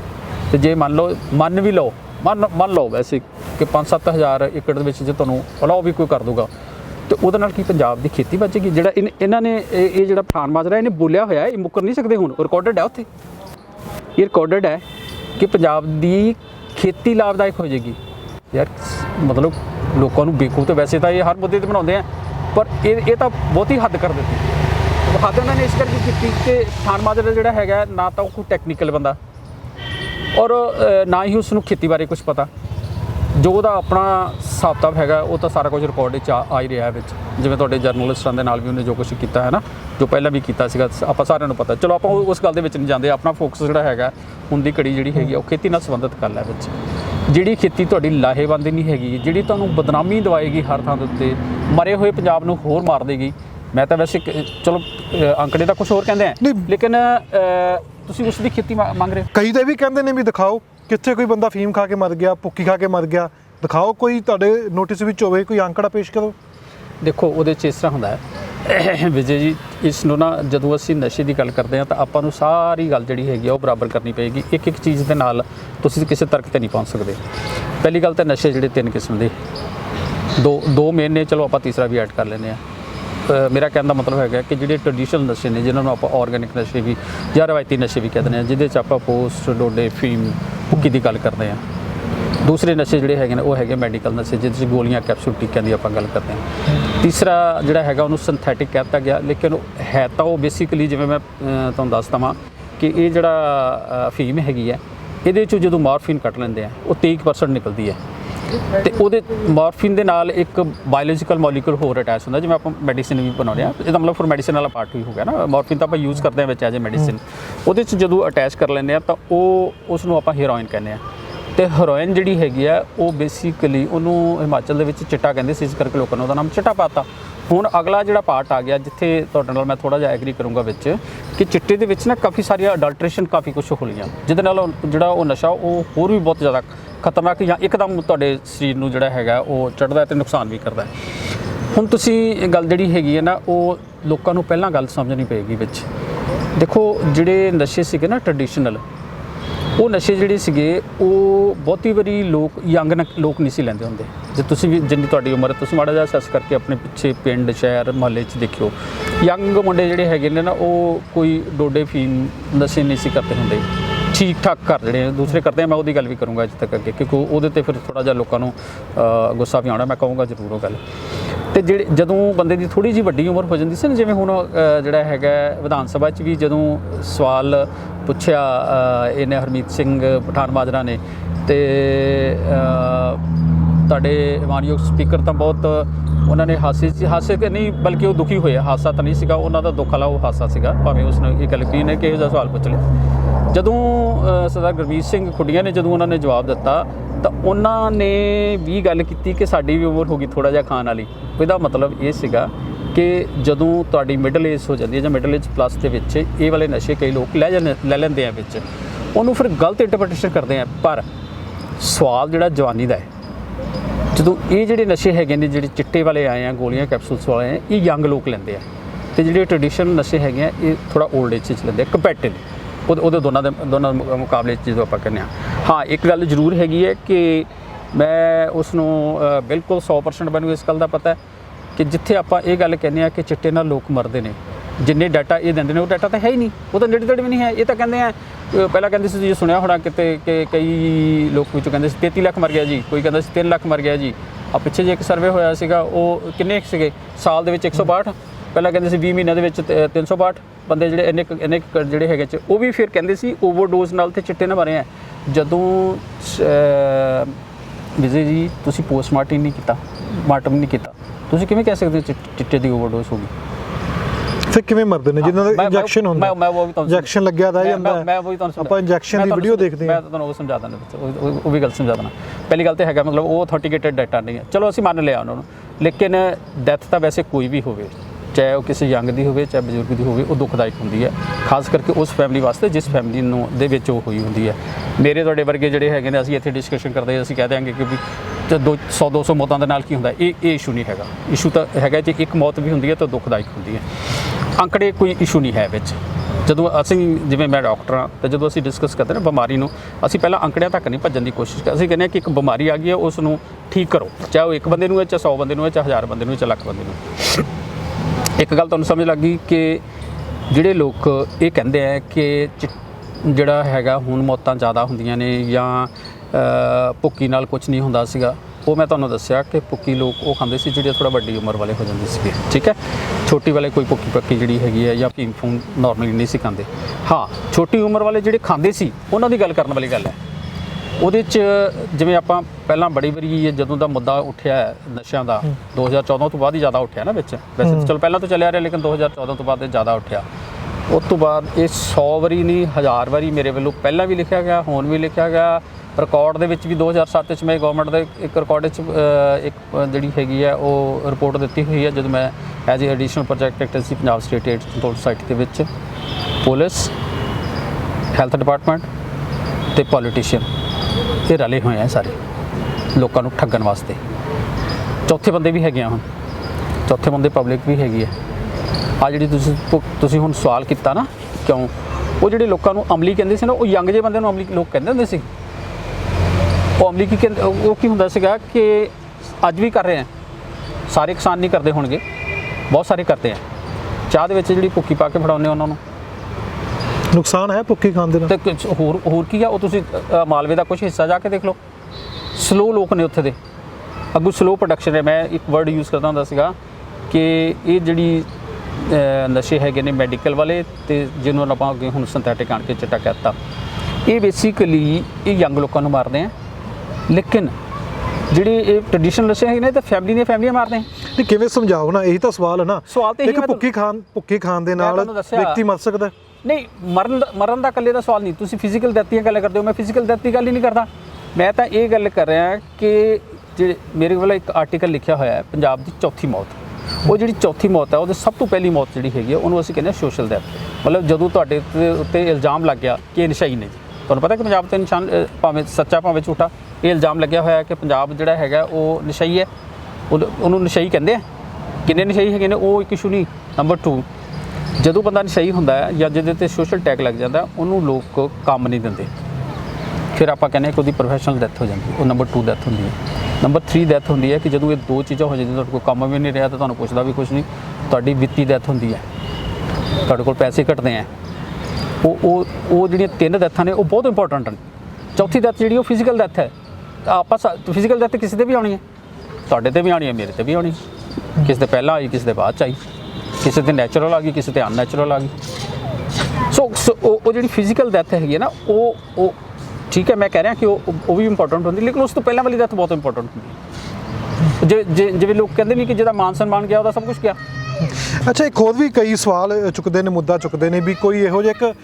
ਤੇ ਜੇ ਮੰਨ ਲਓ, ਮੰਨ ਵੀ ਲਓ ਮੰਨ ਮੰਨ ਲਓ ਵੈਸੇ ਕਿ 5-7000 ਏਕੜ ਦੇ ਵਿੱਚ ਜੇ ਤੁਹਾਨੂੰ ਅਲਾਉ ਵੀ ਕੋਈ ਕਰ ਦੂਗਾ, ਤੇ ਉਹਦੇ ਨਾਲ ਕੀ ਪੰਜਾਬ ਦੀ ਖੇਤੀ ਬਚੇਗੀ? ਜਿਹੜਾ ਇਨ- ਇਹਨਾਂ ਨੇ ਇਹ ਜਿਹੜਾ ਫਾਨ ਮਾਜਰਾ ਇਹਨੇ ਬੋਲਿਆ ਹੋਇਆ ਇਹ ਮੁੱਕਰ ਨਹੀਂ ਸਕਦੇ ਹੁਣ ਰਿਕਾਰਡਡ ਹੈ ਉੱਥੇ। ਇਹ ਰਿਕਾਰਡਡ ਹੈ ਕਿ ਪੰਜਾਬ ਦੀ ਖੇਤੀ ਲਾਭਦਾਇਕ ਹੋ ਜਾਏਗੀ ਯਾਰ, ਮਤਲਬ ਲੋਕਾਂ ਨੂੰ ਬੇਕੂਫ ਤੇ ਵੈਸੇ ਤਾਂ ਇਹ ਹਰ ਮੁੱਦੇ ਤੇ ਬਣਾਉਂਦੇ ਆ, ਪਰ ਇਹ ਇਹ ਤਾਂ ਬਹੁਤ ਹੀ ਹੱਦ ਕਰ ਦਿੱਤੀ। ਹੱਦ ਉਹਨਾਂ ਨੇ ਇਸ ਕਰਕੇ ਕੀਤੀ ਕਿ ਖਾਨ ਮਾਜਰਾ ਜਿਹੜਾ ਹੈਗਾ ਨਾ ਤਾਂ ਉਹ ਕੋਈ ਟੈਕਨੀਕਲ ਬੰਦਾ। ਔਰ ਨਾ ਹੀ ਉਸ ਨੂੰ ਖੇਤੀ ਬਾਰੇ ਕੁਝ ਪਤਾ। ਜੋ ਉਹਦਾ ਆਪਣਾ ਹਿਸਾਬ ਹੈਗਾ ਉਹ ਤਾਂ ਸਾਰਾ ਕੁਝ ਰਿਕਾਰਡ ਵਿੱਚ ਆ ਹੀ ਰਿਹਾ ਵਿੱਚ। ਜਿਵੇਂ ਤੁਹਾਡੇ ਜਰਨਲਿਸਟਾਂ ਦੇ ਨਾਲ ਵੀ ਉਹਨੇ ਜੋ ਕੁਝ ਕੀਤਾ ਹੈ ਨਾ ਜੋ ਪਹਿਲਾਂ ਵੀ ਕੀਤਾ ਸੀਗਾ ਆਪਾਂ ਸਾਰਿਆਂ ਨੂੰ ਪਤਾ। ਚਲੋ ਆਪਾਂ ਉਸ ਗੱਲ ਦੇ ਵਿੱਚ ਨਹੀਂ ਜਾਂਦੇ। ਆਪਣਾ ਫੋਕਸ ਜਿਹੜਾ ਹੈਗਾ ਹੁਣ ਦੀ ਘੜੀ ਜਿਹੜੀ ਹੈਗੀ ਉਹ ਖੇਤੀ ਨਾਲ ਸੰਬੰਧਿਤ ਗੱਲ ਹੈ ਵਿੱਚ। ਜਿਹੜੀ ਖੇਤੀ ਤੁਹਾਡੀ ਲਾਹੇਵੰਦ ਨਹੀਂ ਹੈਗੀ ਜਿਹੜੀ ਤੁਹਾਨੂੰ ਬਦਨਾਮੀ ਦਵਾਏਗੀ ਹਰ ਥਾਂ ਦੇ ਉੱਤੇ ਮਰੇ ਹੋਏ ਪੰਜਾਬ ਨੂੰ ਹੋਰ ਮਾਰ ਦੇਗੀ। ਮੈਂ ਤਾਂ ਵੈਸੇ ਚਲੋ ਅੰਕੜੇ ਤਾਂ ਕੁਝ ਹੋਰ ਕਹਿੰਦੇ ਆ। ਲੇਕਿਨ ਤੁਸੀਂ ਉਸ ਦੀ ਖੇਤੀ ਮਾ- ਮੰਗ ਰਹੇ ਹੋ? ਕਈ ਤਾਂ ਇਹ ਵੀ ਕਹਿੰਦੇ ਨੇ ਵੀ ਦਿਖਾਓ ਕਿੱਥੇ ਕੋਈ ਬੰਦਾ ਫੀਮ ਖਾ ਕੇ ਮਰ ਗਿਆ ਭੁੱਕੀ ਖਾ ਕੇ ਮਰ ਗਿਆ। ਦਿਖਾਓ ਕੋਈ ਤੁਹਾਡੇ ਨੋਟਿਸ ਵਿੱਚ ਹੋਵੇ ਕੋਈ ਅੰਕੜਾ ਪੇਸ਼ ਕਰੋ। ਦੇਖੋ ਉਹਦੇ ਚ ਇਸ ਤਰ੍ਹਾਂ ਹੁੰਦਾ ਹੈ। ਵਿਜੇ ਜੀ ਇਸ ਨੂੰ ਨਾ ਜਦੋਂ ਅਸੀਂ ਨਸ਼ੇ ਦੀ ਗੱਲ ਕਰਦੇ ਹਾਂ ਤਾਂ ਆਪਾਂ ਨੂੰ ਸਾਰੀ ਗੱਲ ਜਿਹੜੀ ਹੈਗੀ ਆ ਉਹ ਬਰਾਬਰ ਕਰਨੀ ਪਏਗੀ। ਇੱਕ ਇੱਕ ਚੀਜ਼ ਦੇ ਨਾਲ ਤੁਸੀਂ ਕਿਸੇ ਤਰਕ ਤੇ ਨਹੀਂ ਪਹੁੰਚ ਸਕਦੇ। ਪਹਿਲੀ ਗੱਲ ਤਾਂ ਨਸ਼ੇ ਜਿਹੜੇ ਤਿੰਨ ਕਿਸਮ ਦੇ। ਦੋ ਦੋ ਮੇਨ ਨੇ ਚਲੋ ਆਪਾਂ ਤੀਸਰਾ ਵੀ ਐਡ ਕਰ ਲੈਂਦੇ ਆ ਮੇਰਾ ਕਹਿਣ ਦਾ ਮਤਲਬ ਹੈਗਾ ਕਿ ਜਿਹੜੇ ਟ੍ਰੈਡੀਸ਼ਨਲ ਨਸ਼ੇ ਨੇ, ਜਿਨ੍ਹਾਂ ਨੂੰ ਆਪਾਂ ਆਰਗੈਨਿਕ ਨਸ਼ੇ ਵੀ ਜਾਂ ਰਵਾਇਤੀ ਨਸ਼ੇ ਵੀ ਕਹਿੰਦੇ ਆ ਜਿਹਦੇ ਚ ਆਪਾਂ ਪੋਸਟ, ਡੋਡੇ, ਫੀਮ ਹੁੱਕੀ ਦੀ ਗੱਲ ਕਰਦੇ ਆ ਦੂਸਰੇ ਨਸ਼ੇ ਜਿਹੜੇ ਹੈਗੇ ਨੇ, ਉਹ ਹੈਗੇ ਮੈਡੀਕਲ ਨਸ਼ੇ, ਜਿਹਦੇ 'ਚ ਗੋਲੀਆਂ ਕੈਪਸੂਲ ਟੀਕਿਆਂ ਦੀ ਆਪਾਂ ਗੱਲ ਕਰਦੇ ਹਾਂ। ਤੀਸਰਾ ਜਿਹੜਾ ਹੈਗਾ, ਉਹਨੂੰ ਸਿੰਥੈਟਿਕ ਕਹਿਤਾ ਗਿਆ, ਲੇਕਿਨ ਉਹ ਹੈ ਤਾਂ ਉਹ ਬੇਸਿਕਲੀ ਜਿਵੇਂ ਮੈਂ ਤੁਹਾਨੂੰ ਦੱਸ ਵਾਂ ਕਿ ਇਹ ਜਿਹੜਾ ਫੀਮ ਹੈਗੀ ਹੈ, ਇਹਦੇ 'ਚੋਂ ਜਦੋਂ ਮਾਰਫੀਨ ਕੱਟ ਲੈਂਦੇ ਆ, ਉਹ 23% ਨਿਕਲਦੀ ਹੈ। ਤੇ ਉਹਦੇ ਮਾਰਫਿਨ ਦੇ ਨਾਲ ਇੱਕ ਬਾਇਓਲੋਜੀਕਲ ਮੋਲੀਕੂਲ ਹੋਰ ਅਟੈਚ ਹੁੰਦਾ ਜਿਵੇਂ ਆਪਾਂ ਮੈਡੀਸਿਨ ਵੀ ਬਣਾਉਂਦੇ ਆ ਇਹਦਾ ਮਤਲਬ ਫਿਰ ਮੈਡੀਸਿਨ ਵਾਲਾ ਪਾਰਟ ਵੀ ਹੋ ਗਿਆ ਨਾ। ਮਾਰਫਿਨ ਤਾਂ ਆਪਾਂ ਯੂਜ਼ ਕਰਦੇ ਆ ਵਿੱਚ ਐਜ ਅ ਮੈਡੀਸਿਨ ਉਹਦੇ 'ਚ ਜਦੋਂ ਅਟੈਚ ਕਰ ਲੈਂਦੇ ਆ ਤਾਂ ਉਹ ਉਸ ਨੂੰ ਆਪਾਂ ਹੀਰੋਇਨ ਕਹਿੰਦੇ ਆ ਤੇ ਹੈਰੋਇਨ ਜਿਹੜੀ ਹੈਗੀ ਆ ਉਹ ਬੇਸਿਕਲੀ ਉਹਨੂੰ ਹਿਮਾਚਲ ਦੇ ਵਿੱਚ ਚਿੱਟਾ ਕਹਿੰਦੇ ਸੀ ਇਸ ਕਰਕੇ ਲੋਕਾਂ ਨੇ ਉਹਦਾ ਨਾਮ ਚਿੱਟਾ ਪਾਤਾ। ਹੁਣ ਅਗਲਾ ਜਿਹੜਾ ਪਾਰਟ ਆ ਗਿਆ ਜਿੱਥੇ ਤੁਹਾਡੇ ਨਾਲ ਮੈਂ ਥੋੜਾ ਜਿਹਾ ਐਗਰੀ ਕਰੂੰਗਾ ਵਿੱਚ ਕਿ ਚਿੱਟੇ ਦੇ ਵਿੱਚ ਨਾ ਕਾਫੀ ਸਾਰੀਆਂ ਅਡਲਟ੍ਰੇਸ਼ਨ ਕਾਫੀ ਕੁਝ ਹੋ ਲਈਆਂ ਜਿਹਦੇ ਨਾਲ ਜਿਹੜਾ ਉਹ ਨਸ਼ਾ ਉਹ ਹੋਰ ਵੀ ਬਹੁਤ ਜ਼ਿਆਦਾ ਖਤਰਨਾਕ ਜਾਂ ਇੱਕਦਮ ਤੁਹਾਡੇ ਸਰੀਰ ਨੂੰ ਜਿਹੜਾ ਹੈਗਾ ਉਹ ਚੜਦਾ ਤੇ ਨੁਕਸਾਨ ਵੀ ਕਰਦਾ ਹੈ। ਹੁਣ ਤੁਸੀਂ ਗੱਲ ਜਿਹੜੀ ਹੈਗੀ ਹੈ ਨਾ, ਉਹ ਲੋਕਾਂ ਨੂੰ ਪਹਿਲਾਂ ਗੱਲ ਸਮਝਣੀ ਪਏਗੀ ਵਿੱਚ। ਦੇਖੋ, ਜਿਹੜੇ ਨਸ਼ੇ ਸੀਗੇ ਨਾ ਟ੍ਰੈਡੀਸ਼ਨਲ ਉਹ ਨਸ਼ੇ ਜਿਹੜੇ ਸੀਗੇ, ਉਹ ਬਹੁਤੀ ਵਾਰੀ ਲੋਕ, ਯੰਗ ਲੋਕ ਨਹੀਂ ਸੀ ਲੈਂਦੇ ਹੁੰਦੇ। ਜੇ ਤੁਸੀਂ ਵੀ, ਜਿੰਨੀ ਤੁਹਾਡੀ ਉਮਰ ਹੈ, ਤੁਸੀਂ ਮਾੜਾ ਜਿਹਾ ਅਸੈਸ ਕਰਕੇ ਆਪਣੇ ਪਿੱਛੇ ਪਿੰਡ, ਸ਼ਹਿਰ, ਮਹੱਲੇ 'ਚ ਦੇਖਿਓ। ਯੰਗ ਮੁੰਡੇ ਜਿਹੜੇ ਹੈਗੇ ਨੇ ਨਾ, ਉਹ ਕੋਈ ਡੋਡੇ ਫੀਮ ਨਸ਼ੇ ਨਹੀਂ ਸੀ ਕਰਦੇ ਹੁੰਦੇ। ਠੀਕ ਠਾਕ ਕਰ ਜਿਹੜੇ ਦੂਸਰੇ ਕਰਦੇ ਆ, ਮੈਂ ਉਹਦੀ ਗੱਲ ਵੀ ਕਰੂੰਗਾ ਅੱਜ ਤੱਕ ਅੱਗੇ, ਕਿਉਂਕਿ ਉਹਦੇ ਤੇ ਫਿਰ ਥੋੜਾ ਜਿਹਾ ਲੋਕਾਂ ਨੂੰ ਗੁੱਸਾ ਵੀ ਆਉਣਾ, ਮੈਂ ਕਹੂੰਗਾ ਜ਼ਰੂਰ ਉਹ ਗੱਲ। ਤੇ ਜਿਹੜੇ, ਜਦੋਂ ਬੰਦੇ ਦੀ ਥੋੜੀ ਜੀ ਵੱਡੀ ਉਮਰ ਹੋ ਜਾਂਦੀ ਸੀ ਨਾ, ਜਿਵੇਂ ਹੁਣ ਜਿਹੜਾ ਹੈਗਾ ਵਿਧਾਨ ਸਭਾ 'ਚ ਵੀ ਜਦੋਂ ਸਵਾਲ ਪੁੱਛਿਆ ਇਹਨੇ ਹਰਮੀਤ ਸਿੰਘ ਪਠਾਨ ਮਾਜਰਾ ਨੇ, ਤੇ ਤੁਹਾਡੇ ਮਾਨਯੋਗ ਸਪੀਕਰ ਤਾਂ ਬਹੁਤ, ਉਹਨਾਂ ਨੇ ਹਾਸੇ 'ਚ ਹਾਸੇ ਕਿ ਨਹੀਂ, ਬਲਕਿ ਉਹ ਦੁਖੀ ਹੋਏ ਹਾਸਾ ਤਾਂ ਨਹੀਂ ਸੀਗਾ, ਉਹਨਾਂ ਦਾ ਦੁੱਖ ਵਾਲਾ ਉਹ ਹਾਸਾ ਸੀਗਾ, ਭਾਵੇਂ ਉਸ ਨੇ ਇਹ ਗੱਲ ਕੀ ਨੇ ਕਿ ਇਹੋ ਜਿਹਾ ਸਵਾਲ ਪੁੱਛ ਲਿਆ। ਜਦੋਂ ਸਰਦਾਰ ਗੁਰਮੀਤ ਸਿੰਘ ਖੁੱਡੀਆਂ ਨੇ ਜਦੋਂ ਉਹਨਾਂ ਨੇ ਜਵਾਬ ਦਿੱਤਾ, ਤਾਂ ਉਹਨਾਂ ਨੇ ਵੀ ਗੱਲ ਕੀਤੀ ਕਿ ਸਾਡੀ ਵੀ ਉਮਰ ਹੋ ਗਈ ਥੋੜਾ ਜਿਹਾ ਖਾਣ ਵਾਲੀ। ਇਹਦਾ ਮਤਲਬ ਇਹ ਸੀਗਾ ਕਿ ਜਦੋਂ ਤੁਹਾਡੀ ਮਿਡਲ ਏਜ ਹੋ ਜਾਂਦੀ ਹੈ ਜਾਂ ਮਿਡਲ ਏਜ ਪਲੱਸ ਦੇ ਵਿੱਚ, ਇਹ ਵਾਲੇ ਨਸ਼ੇ ਕਈ ਲੋਕ ਲੈ ਜਾਂਦੇ, ਲੈ ਲੈਂਦੇ ਆ ਵਿੱਚ। ਉਹਨੂੰ ਫਿਰ ਗਲਤ ਇੰਟਰਪ੍ਰੀਟੇਸ਼ਨ ਕਰਦੇ ਆ, ਪਰ ਸਵਾਲ ਜਿਹੜਾ ਜਵਾਨੀ ਦਾ ਹੈ। ਜਦੋਂ ਇਹ ਜਿਹੜੇ ਨਸ਼ੇ ਹੈਗੇ ਨੇ, ਜਿਹੜੇ ਚਿੱਟੇ ਵਾਲੇ ਆਏ ਆ, ਗੋਲੀਆਂ ਕੈਪਸੂਲਸ ਵਾਲੇ ਆ, ਇਹ ਯੰਗ ਲੋਕ ਲੈਂਦੇ ਆ। ਤੇ ਜਿਹੜੇ ਟ੍ਰੈਡੀਸ਼ਨਲ ਨਸ਼ੇ ਹੈਗੇ ਆ, ਇਹ ਥੋੜਾ 올ਡ ਏਜ 'ਚ ਲੈਂਦੇ ਆ ਕੰਪੈਟਿਵ ਉਹਦੇ ਉਹਦੇ ਦੋਨਾਂ ਦੇ ਦੋਨਾਂ ਮੁ- ਮੁਕਾਬਲੇ 'ਚ ਜਦੋਂ ਆਪਾਂ ਕਹਿੰਦੇ ਹਾਂ। ਹਾਂ ਇੱਕ ਗੱਲ ਜ਼ਰੂਰ ਹੈਗੀ ਹੈ ਕਿ ਮੈਂ ਉਸ ਨੂੰ ਅ, ਬਿਲਕੁਲ 100% ਮੈਨੂੰ ਇਸ ਗੱਲ ਦਾ ਪਤਾ ਹੈ ਕਿ ਜਿੱਥੇ ਆਪਾਂ ਇਹ ਗੱਲ ਕਹਿੰਦੇ ਆ ਕਿ ਚਿੱਟੇ ਨਾਲ ਲੋਕ ਮਰਦੇ ਨੇ ਜਿੰਨੇ ਡਾਟਾ ਇਹ ਦਿੰਦੇ ਨੇ ਉਹ ਡਾਟਾ ਤਾਂ ਹੈ ਹੀ ਨਹੀਂ। ਉਹ ਤਾਂ ਨੇੜੇ ਤੇੜੇ ਵੀ ਨਹੀਂ ਹੈ। ਇਹ ਤਾਂ ਕਹਿੰਦੇ ਆ ਅ, ਪਹਿਲਾਂ ਕਹਿੰਦੇ ਸੀ ਜੀ ਸੁਣਿਆ ਹੋਣਾ ਕਿਤੇ ਕਿ ਕਈ ਲੋਕ ਵਿੱਚੋਂ ਕਹਿੰਦੇ ਸੀ 33 ਲੱਖ ਮਰ ਗਿਆ ਜੀ। ਕੋਈ ਕਹਿੰਦਾ ਸੀ 3 ਲੱਖ ਮਰ ਗਿਆ ਜੀ। ਆ ਪਿੱਛੇ ਜੇ ਇੱਕ ਸਰਵੇ ਹੋਇਆ ਸੀਗਾ ਉਹ ਕਿੰਨੇ ਕੁ ਸੀਗੇ? ਸਾਲ ਦੇ ਵਿੱਚ 162 ਪਹਿਲਾਂ ਕਹਿੰਦੇ ਸੀ 20 ਮਹੀਨਿਆਂ ਦੇ ਵਿੱਚ ਤੇ 362 ਬੰਦੇ ਜਿਹੜੇ ਇੰਨੇ ਇੰਨੇ ਜਿਹੜੇ ਹੈਗੇ ਚ। ਉਹ ਵੀ ਫਿਰ ਕਹਿੰਦੇ ਸੀ ਓਵਰਡੋਜ਼ ਨਾਲ ਤੇ ਚਿੱਟੇ ਨਾਲ ਮਰੇ ਆ। ਜਦੋਂ ਵਿਜੇ ਜੀ ਤੁਸੀਂ ਪੋਸਟਮਾਰਟਮ ਨਹੀਂ ਕੀਤਾ ਮਾਰਟਮ ਨਹੀਂ ਕੀਤਾ ਤੁਸੀਂ ਕਿਵੇਂ ਕਹਿ ਸਕਦੇ ਹੋ ਚਿ- ਚਿੱਟੇ ਦੀ ਓਵਰਡੋਜ਼ ਹੋ ਗਈ? ਫਿਰ ਕਿਵੇਂ ਮਰਦੇ ਨੇ? ਜਿਨ੍ਹਾਂ ਮੈਂ- ਦਾ ਮੈਂ- ਇੰਜੈਕਸ਼ਨ ਹੁੰਦਾ। ਮੈਂ ਮੈਂ ਉਹ ਵੀ ਤੁਹਾਨੂੰ ਇੰਜੈਕਸ਼ਨ ਲੱਗਿਆ ਦਾ ਮੈਂ- ਜਾਂਦਾ। ਮੈਂ- ਮੈਂ ਉਹ ਵੀ ਤੁਹਾਨੂੰ ਆਪਾਂ ਇੰਜੈਕਸ਼ਨ ਮੈਂ ਦੀ ਵੀਡੀਓ ਦੇਖਦੇ ਮੈਂ ਹਾਂ ਤੁਹਾਨੂੰ ਉਹ ਸਮਝਾ ਦਿੰਦਾ ਵਿੱਚ। ਉਹ- ਵੀ ਗੱਲ ਸਮਝਾ ਦਿੰਦਾ। ਪਹਿਲੀ ਗੱਲ ਤੇ ਹੈਗਾ ਮਤਲਬ ਉਹ ਅਥੈਂਟਿਕੇਟਡ ਡਾਟਾ ਨਹੀਂ ਹੈ। ਚਲੋ ਅਸੀਂ ਮੰਨ ਲਿਆ ਉਹਨਾਂ ਨੂੰ। ਲੇਕਿਨ ਡੈਥ ਤਾਂ ਵੈਸੇ ਕੋਈ ਵੀ ਹੋਵੇ। ਚਾਹੇ ਉਹ ਕਿਸੇ ਯੰਗ ਦੀ ਹੋਵੇ, ਚਾਹੇ ਬਜ਼ੁਰਗ ਦੀ ਹੋਵੇ, ਉਹ ਦੁਖਦਾਇਕ ਹੁੰਦੀ ਹੈ। ਖਾਸ ਕਰਕੇ ਉਸ ਫੈਮਿਲੀ ਵਾਸਤੇ ਜਿਸ ਫੈਮਿਲੀ ਨੂੰ ਦੇ ਵਿੱਚ ਉਹ ਹੋਈ ਹੁੰਦੀ ਹੈ। ਮੇਰੇ, ਤੁਹਾਡੇ ਵਰਗੇ ਜਿਹੜੇ ਹੈਗੇ ਨੇ, ਅਸੀਂ ਇੱਥੇ ਡਿਸਕਸ਼ਨ ਕਰਦੇ ਅਸੀਂ ਕਹਿ ਦਿਆਂਗੇ ਕਿ ਵੀ ਤੇ ਦੋ 100 200 ਮੌਤਾਂ ਦੇ ਨਾਲ ਕੀ ਹੁੰਦਾ ਇਹ ਇਹ ਇਸ਼ੂ ਨਹੀਂ ਹੈਗਾ। ਇਸ਼ੂ ਤਾਂ ਹੈਗਾ ਜੇ ਇੱਕ ਮੌਤ ਵੀ ਹੁੰਦੀ ਹੈ ਤਾਂ ਦੁਖਦਾਇਕ ਹੁੰਦੀ ਹੈ। ਅੰਕੜੇ ਕੋਈ ਇਸ਼ੂ ਨਹੀਂ ਹੈ ਵਿੱਚ। ਜਦੋਂ ਅਸੀਂ, ਜਿਵੇਂ ਮੈਂ ਡਾਕਟਰ ਹਾਂ, ਤੇ ਜਦੋਂ ਅਸੀਂ ਡਿਸਕਸ ਕਰਦੇ ਨਾ ਬਿਮਾਰੀ ਨੂੰ, ਅਸੀਂ ਪਹਿਲਾਂ ਅੰਕੜਿਆਂ ਤੱਕ ਨਹੀਂ ਭੱਜਣ ਦੀ ਕੋਸ਼ਿਸ਼ ਕਰਦੇ। ਅਸੀਂ ਕਹਿੰਦੇ ਹਾਂ ਕਿ ਇੱਕ ਬਿਮਾਰੀ ਆ ਗਈ ਹੈ, ਉਸ ਨੂੰ ਠੀਕ ਕਰੋ। ਚਾਹੇ ਉਹ ਇੱਕ ਬੰਦੇ ਨੂੰ ਹੈ, ਚਾਹੇ 100 ਬੰਦੇ ਨੂੰ ਹੈ, ਚਾਹੇ 1000 ਬੰਦੇ ਨੂੰ ਹੈ, ਚਾਹੇ ਲੱਖ ਬੰਦੇ ਨੂੰ ਇੱਕ ਗੱਲ ਤੁਹਾਨੂੰ ਸਮਝ ਲੱਗ ਗਈ ਕਿ ਜਿਹੜੇ ਲੋਕ ਇਹ ਕਹਿੰਦੇ ਆ ਕਿ ਚਿ- ਜਿਹੜਾ ਹੈਗਾ ਹੁਣ ਮੌਤਾਂ ਜ਼ਿਆਦਾ ਹੁੰਦੀਆਂ ਨੇ ਜਾਂ ਭੁੱਕੀ ਨਾਲ ਕੁਝ ਨਹੀਂ ਹੁੰਦਾ ਸੀਗਾ, ਉਹ ਮੈਂ ਤੁਹਾਨੂੰ ਦੱਸਿਆ ਕਿ ਭੁੱਕੀ ਲੋਕ ਉਹ ਖਾਂਦੇ ਸੀ ਜਿਹੜੇ ਥੋੜਾ ਵੱਡੀ ਉਮਰ ਵਾਲੇ ਹੋ ਜਾਂਦੇ ਸੀਗੇ, ਠੀਕ ਹੈ? ਛੋਟੀ ਵਾਲੇ ਕੋਈ ਭੁੱਕੀ ਪੱਕੀ ਜਿਹੜੀ ਹੈਗੀ ਹੈ ਜਾਂ ਫੀਮ ਫੂਮ ਨਾਰਮਲੀ ਨਹੀਂ ਸੀ ਖਾਂਦੇ। ਹਾਂ, ਛੋਟੀ ਉਮਰ ਵਾਲੇ ਜਿਹੜੇ ਖਾਂਦੇ ਸੀ, ਉਹਨਾਂ ਦੀ ਗੱਲ ਕਰਨ ਵਾਲੀ ਗੱਲ ਹੈ। ਉਹਦੇ ਚ ਜਿਵੇਂ ਆਪਾਂ ਪਹਿਲਾਂ ਬੜੀ ਵਾਰੀ ਜਦੋਂ ਦਾ ਮੁੱਦਾ ਉੱਠਿਆ ਨਸ਼ਿਆਂ ਦਾ 2014 ਤੋਂ ਬਾਅਦ ਹੀ ਜ਼ਿਆਦਾ ਉੱਠਿਆ ਨਾ ਵਿੱਚ। ਵੈਸੇ ਚਲੋ ਪਹਿਲਾਂ ਤੋਂ ਚੱਲਿਆ ਰਿਹਾ ਲੇਕਿਨ 2014 ਤੋਂ ਬਾਅਦ ਇਹ ਜ਼ਿਆਦਾ ਉੱਠਿਆ। ਉਸ ਤੋਂ ਬਾਅਦ ਇਹ 100 ਵਾਰੀ ਨਹੀਂ ਹਜ਼ਾਰ ਵਾਰੀ ਮੇਰੇ ਵੱਲੋਂ ਪਹਿਲਾਂ ਵੀ ਲਿਖਿਆ ਗਿਆ ਹੁਣ ਵੀ ਲਿਖਿਆ ਗਿਆ। ਰਿਕਾਰਡ ਦੇ ਵਿੱਚ ਵੀ 2007 ਵਿੱਚ ਮੈਂ ਗਵਰਨਮੈਂਟ ਦੇ ਇੱਕ ਰਿਕਾਰਡ ਵਿੱਚ ਅ, ਇੱਕ ਅ, ਜਿਹੜੀ ਹੈਗੀ ਹੈ ਉਹ ਰਿਪੋਰਟ ਦਿੱਤੀ ਹੋਈ ਹੈ ਜਦੋਂ ਮੈਂ as a additional project actor C Punjab state AIDS control society ਦੇ ਵਿੱਚ। ਪੁਲਿਸ ਹੈਲਥ ਡਿਪਾਰਟਮੈਂਟ ਤੇ ਪੋਲੀਟੀਸ਼ੀਅਨ ਇਹ ਰਲੇ ਹੋਏ ਆ ਸਾਰੇ ਲੋਕਾਂ ਨੂੰ ਠੱਗਣ ਵਾਸਤੇ। ਚੌਥੇ ਬੰਦੇ ਵੀ ਹੈਗੇ ਆ ਹੁਣ। ਚੌਥੇ ਬੰਦੇ ਪਬਲਿਕ ਵੀ ਹੈਗੀ ਹੈ ਆ ਜਿਹੜੀ ਤੁਸੀਂ ਤੁਸੀਂ ਹੁਣ ਸਵਾਲ ਕੀਤਾ ਨਾ, ਕਿਉਂ? ਉਹ ਜਿਹੜੇ ਲੋਕਾਂ ਨੂੰ ਅਮਲੀ ਕਹਿੰਦੇ ਸੀ ਨਾ, ਉਹ ਯੰਗ ਜੇ ਬੰਦੇ ਨੂੰ ਅਮਲੀ ਲੋਕ ਕਹਿੰਦੇ ਹੁੰਦੇ ਸੀ। ਉਹ ਅਮਲੀ ਕੀ ਕਹਿੰਦੇ, ਉਹ ਉਹ ਕੀ ਹੁੰਦਾ ਸੀਗਾ ਕਿ ਅੱਜ ਵੀ ਕਰ ਰਹੇ ਆ। ਸਾਰੇ ਕਿਸਾਨ ਨਹੀਂ ਕਰਦੇ ਹੋਣਗੇ। ਬਹੁਤ ਸਾਰੇ ਕਰਦੇ ਆ। ਚਾਹ ਦੇ ਵਿੱਚ ਜਿਹੜੀ ਭੁੱਕੀ ਪਾ ਕੇ ਫੜਾਉਂਦੇ ਉਹਨਾਂ ਨੂੰ। ਨੁਕਸਾਨ ਹੈ ਭੁੱਕੀ ਖਾਣ ਦੇ ਨਾਲ? ਤੇ ਕੁਛ ਹੋਰ ਹੋਰ ਕੀ ਆ? ਉਹ ਤੁਸੀਂ ਅ, ਮਾਲਵੇ ਦਾ ਕੁਝ ਹਿੱਸਾ ਜਾ ਕੇ ਦੇਖ ਲਓ। ਸਲੋ ਲੋਕ ਨੇ ਉੱਥੇ ਦੇ। ਅੱਗੂ ਸਲੋ ਪ੍ਰੋਡਕਸ਼ਨ ਹੈ। ਮੈਂ ਇੱਕ ਵਰਡ ਯੂਜ਼ ਕਰਦਾ ਹੁੰਦਾ ਸੀਗਾ ਕਿ ਇਹ ਜਿਹੜੀ ਅ, ਨਸ਼ੇ ਹੈਗੇ ਨੇ ਮੈਡੀਕਲ ਵਾਲੇ ਤੇ ਜਿਹਨੂੰ ਆਪਾਂ ਅੱਗੇ ਹੁਣ ਸਿੰਥੈਟਿਕ ਆਣ ਕੇ ਚਿੱਟਾ ਕਹਿਤਾ ਇਹ ਬੇਸਿਕਲੀ ਇਹ ਯੰਗ ਲੋਕਾਂ ਨੂੰ ਮਾਰਦੇ ਆ। ਲੇਕਿਨ ਜਿਹੜੇ ਇਹ ਟ੍ਰੈਡੀਸ਼ਨਲ ਨਸ਼ੇ ਹੈਗੇ ਨੇ ਤਾਂ ਫੈਮਿਲੀ ਦੀਆਂ ਫੈਮਲੀਆਂ ਮਾਰਦੇ ਆ। ਤੇ ਕਿਵੇਂ ਸਮਝਾਓ ਨਾ? ਇਹੀ ਤਾਂ ਸਵਾਲ ਹੈ ਨਾ। ਸਵਾਲ ਤਾਂ ਇਹੀ ਇੱਕ ਮੈਂ ਭੁੱਕੀ ਖਾਣ ਭੁੱਕੀ ਖਾਣ ਦੇ ਨਾਲ ਤੁਹਾਨੂੰ ਦੱਸਿਆ। ਵਿਅਕਤੀ ਮਰ ਸਕਦਾ ਹੈ। ਨਹੀਂ, ਮਰਨ ਦਾ- ਮਰਨ ਦਾ ਇਕੱਲੇ ਦਾ ਸਵਾਲ ਨਹੀਂ। ਤੁਸੀਂ ਫਿਜ਼ੀਕਲ ਡੈਥ ਦੀਆਂ ਗੱਲ ਕਰਦੇ ਹੋ। ਮੈਂ ਫਿਜ਼ੀਕਲ ਡੈਥ ਦੀ ਗੱਲ ਹੀ ਨਹੀਂ ਕਰਦਾ। ਮੈਂ ਤਾਂ ਇਹ ਗੱਲ ਕਰ ਰਿਹਾ ਕਿ ਜਿਹੜੇ ਮੇਰੇ ਵੱਲ ਇੱਕ ਆਰਟੀਕਲ ਲਿਖਿਆ ਹੋਇਆ ਹੈ, ਪੰਜਾਬ ਦੀ ਚੌਥੀ ਮੌਤ। ਉਹ ਜਿਹੜੀ ਚੌਥੀ ਮੌਤ ਹੈ, ਉਹਦੇ ਸਭ ਤੋਂ ਪਹਿਲੀ ਮੌਤ ਜਿਹੜੀ ਹੈਗੀ ਹੈ, ਉਹਨੂੰ ਅਸੀਂ ਕਹਿੰਦੇ ਹਾਂ ਸੋਸ਼ਲ ਡੈਥ ਮਤਲਬ ਜਦੋਂ ਤੁਹਾਡੇ ਉੱਤੇ- ਇਲਜ਼ਾਮ ਲੱਗ ਗਿਆ ਕਿ ਇਹ ਨਸ਼ਈ ਨੇ ਤੁਹਾਨੂੰ ਪਤਾ ਕਿ ਪੰਜਾਬ ਤੇ ਨਿਸ਼ਾਨ ਭਾਵੇਂ ਸੱਚਾ, ਭਾਵੇਂ ਝੂਠਾ, ਇਹ ਇਲਜ਼ਾਮ ਲੱਗਿਆ ਹੋਇਆ ਕਿ ਪੰਜਾਬ ਜਿਹੜਾ ਹੈਗਾ, ਉਹ ਨਸ਼ਈ ਹੈ। ਉਹਨੂੰ- ਉਹਨੂੰ ਨਸ਼ਈ ਕਹਿੰਦੇ ਆ। ਕਿੰਨੇ ਨਸ਼ਈ ਹੈਗੇ ਨੇ, ਉਹ ਇੱਕ ਇਸ਼ੂ ਨਹੀਂ। ਨੰਬਰ 2 ਜਦੋਂ ਬੰਦਾ ਨਸ਼ਈ ਹੁੰਦਾ ਹੈ ਜਾਂ ਜਿਹਦੇ ਤੇ ਸੋਸ਼ਲ ਟੈਗ ਲੱਗ ਜਾਂਦਾ ਉਹਨੂੰ ਲੋਕ ਕੰਮ ਨਹੀਂ ਦਿੰਦੇ। ਫਿਰ ਆਪਾਂ ਕਹਿੰਦੇ ਹਾਂ ਕਿ ਉਹਦੀ ਪ੍ਰੋਫੈਸ਼ਨਲ ਡੈਥ ਹੋ ਜਾਂਦੀ ਉਹ ਨੰਬਰ 2 ਡੈਥ ਹੁੰਦੀ ਹੈ। ਨੰਬਰ 3 ਡੈਥ ਹੁੰਦੀ ਹੈ ਕਿ ਜਦੋਂ ਇਹ ਦੋ ਚੀਜ਼ਾਂ ਹੋ ਜਾਂਦੀਆਂ, ਤੁਹਾਡੇ ਕੋਲ ਕੰਮ ਵੀ ਨਹੀਂ ਰਿਹਾ ਤਾਂ ਤੁਹਾਨੂੰ ਪੁੱਛਦਾ ਵੀ ਕੁਝ ਨਹੀਂ। ਤੁਹਾਡੀ ਵਿੱਤੀ ਡੈਥ ਹੁੰਦੀ ਹੈ। ਤੁਹਾਡੇ ਕੋਲ ਪੈਸੇ ਘਟਦੇ ਆ ਉਹ ਉਹ ਉਹ ਜਿਹੜੀਆਂ ਤਿੰਨ ਡੈਥਾਂ ਨੇ, ਉਹ ਬਹੁਤ ਇੰਪੋਰਟੈਂਟ ਹਨ। ਚੌਥੀ ਡੈਥ ਜਿਹੜੀ ਉਹ ਫਿਜ਼ੀਕਲ ਡੈਥ ਹੈ। ਤਾਂ ਆਪਾਂ ਫਿਜ਼ੀਕਲ ਡੈਥ ਕਿਸੇ ਤੇ ਵੀ ਆਉਣੀ ਹੈ। ਤੁਹਾਡੇ ਤੇ ਵੀ ਆਉਣੀ ਹੈ, ਮੇਰੇ ਤੇ ਵੀ ਆਉਣੀ ਹੈ। ਕਿਸੇ ਦੇ ਪਹਿਲਾਂ ਆਈ, ਕਿਸੇ ਦੇ ਬਾਅਦ ਚ ਆਈ। ਕਿਸੇ ਤੇ ਨੈਚੁਰਲ ਆ ਗਈ, ਕਿਸੇ ਤੇ ਅਨਨੈਚੁਰਲ ਆ ਗਈ। ਸੋ ਸੋ ਉਹ ਜਿਹੜੀ ਫਿਜ਼ੀਕਲ ਡੈਥ ਹੈਗੀ ਹੈ ਨਾ, ਉਹ ਉਹ ਠੀਕ ਹੈ, ਮੈਂ ਕਹਿ ਰਿਹਾ ਕਿ ਉਹ ਉਹ ਵੀ ਇੰਪੋਰਟੈਂਟ ਹੁੰਦੀ, ਲੇਕਿਨ ਉਸ ਤੋਂ ਪਹਿਲਾਂ ਵਾਲੀ ਡੈਥ ਬਹੁਤ ਇੰਪੋਰਟੈਂਟ ਹੁੰਦੀ ਜੇ- ਜੇ, ਜਿਵੇਂ ਲੋਕ ਕਹਿੰਦੇ ਨਹੀਂ ਕਿ ਜਿਹਦਾ ਮਾਨ ਸਨਮਾਨ ਗਿਆ, ਉਹਦਾ ਸਭ ਕੁਝ ਗਿਆ। ਅੱਛਾ, ਇੱਕ ਹੋਰ ਵੀ ਕਈ ਸਵਾਲ ਚੁੱਕਦੇ ਨੇ, ਮੁੱਦਾ ਚੁੱਕਦੇ ਨੇ ਵੀ ਕੋਈ ਇਹੋ ਜਿਹਾ ਇੱਕ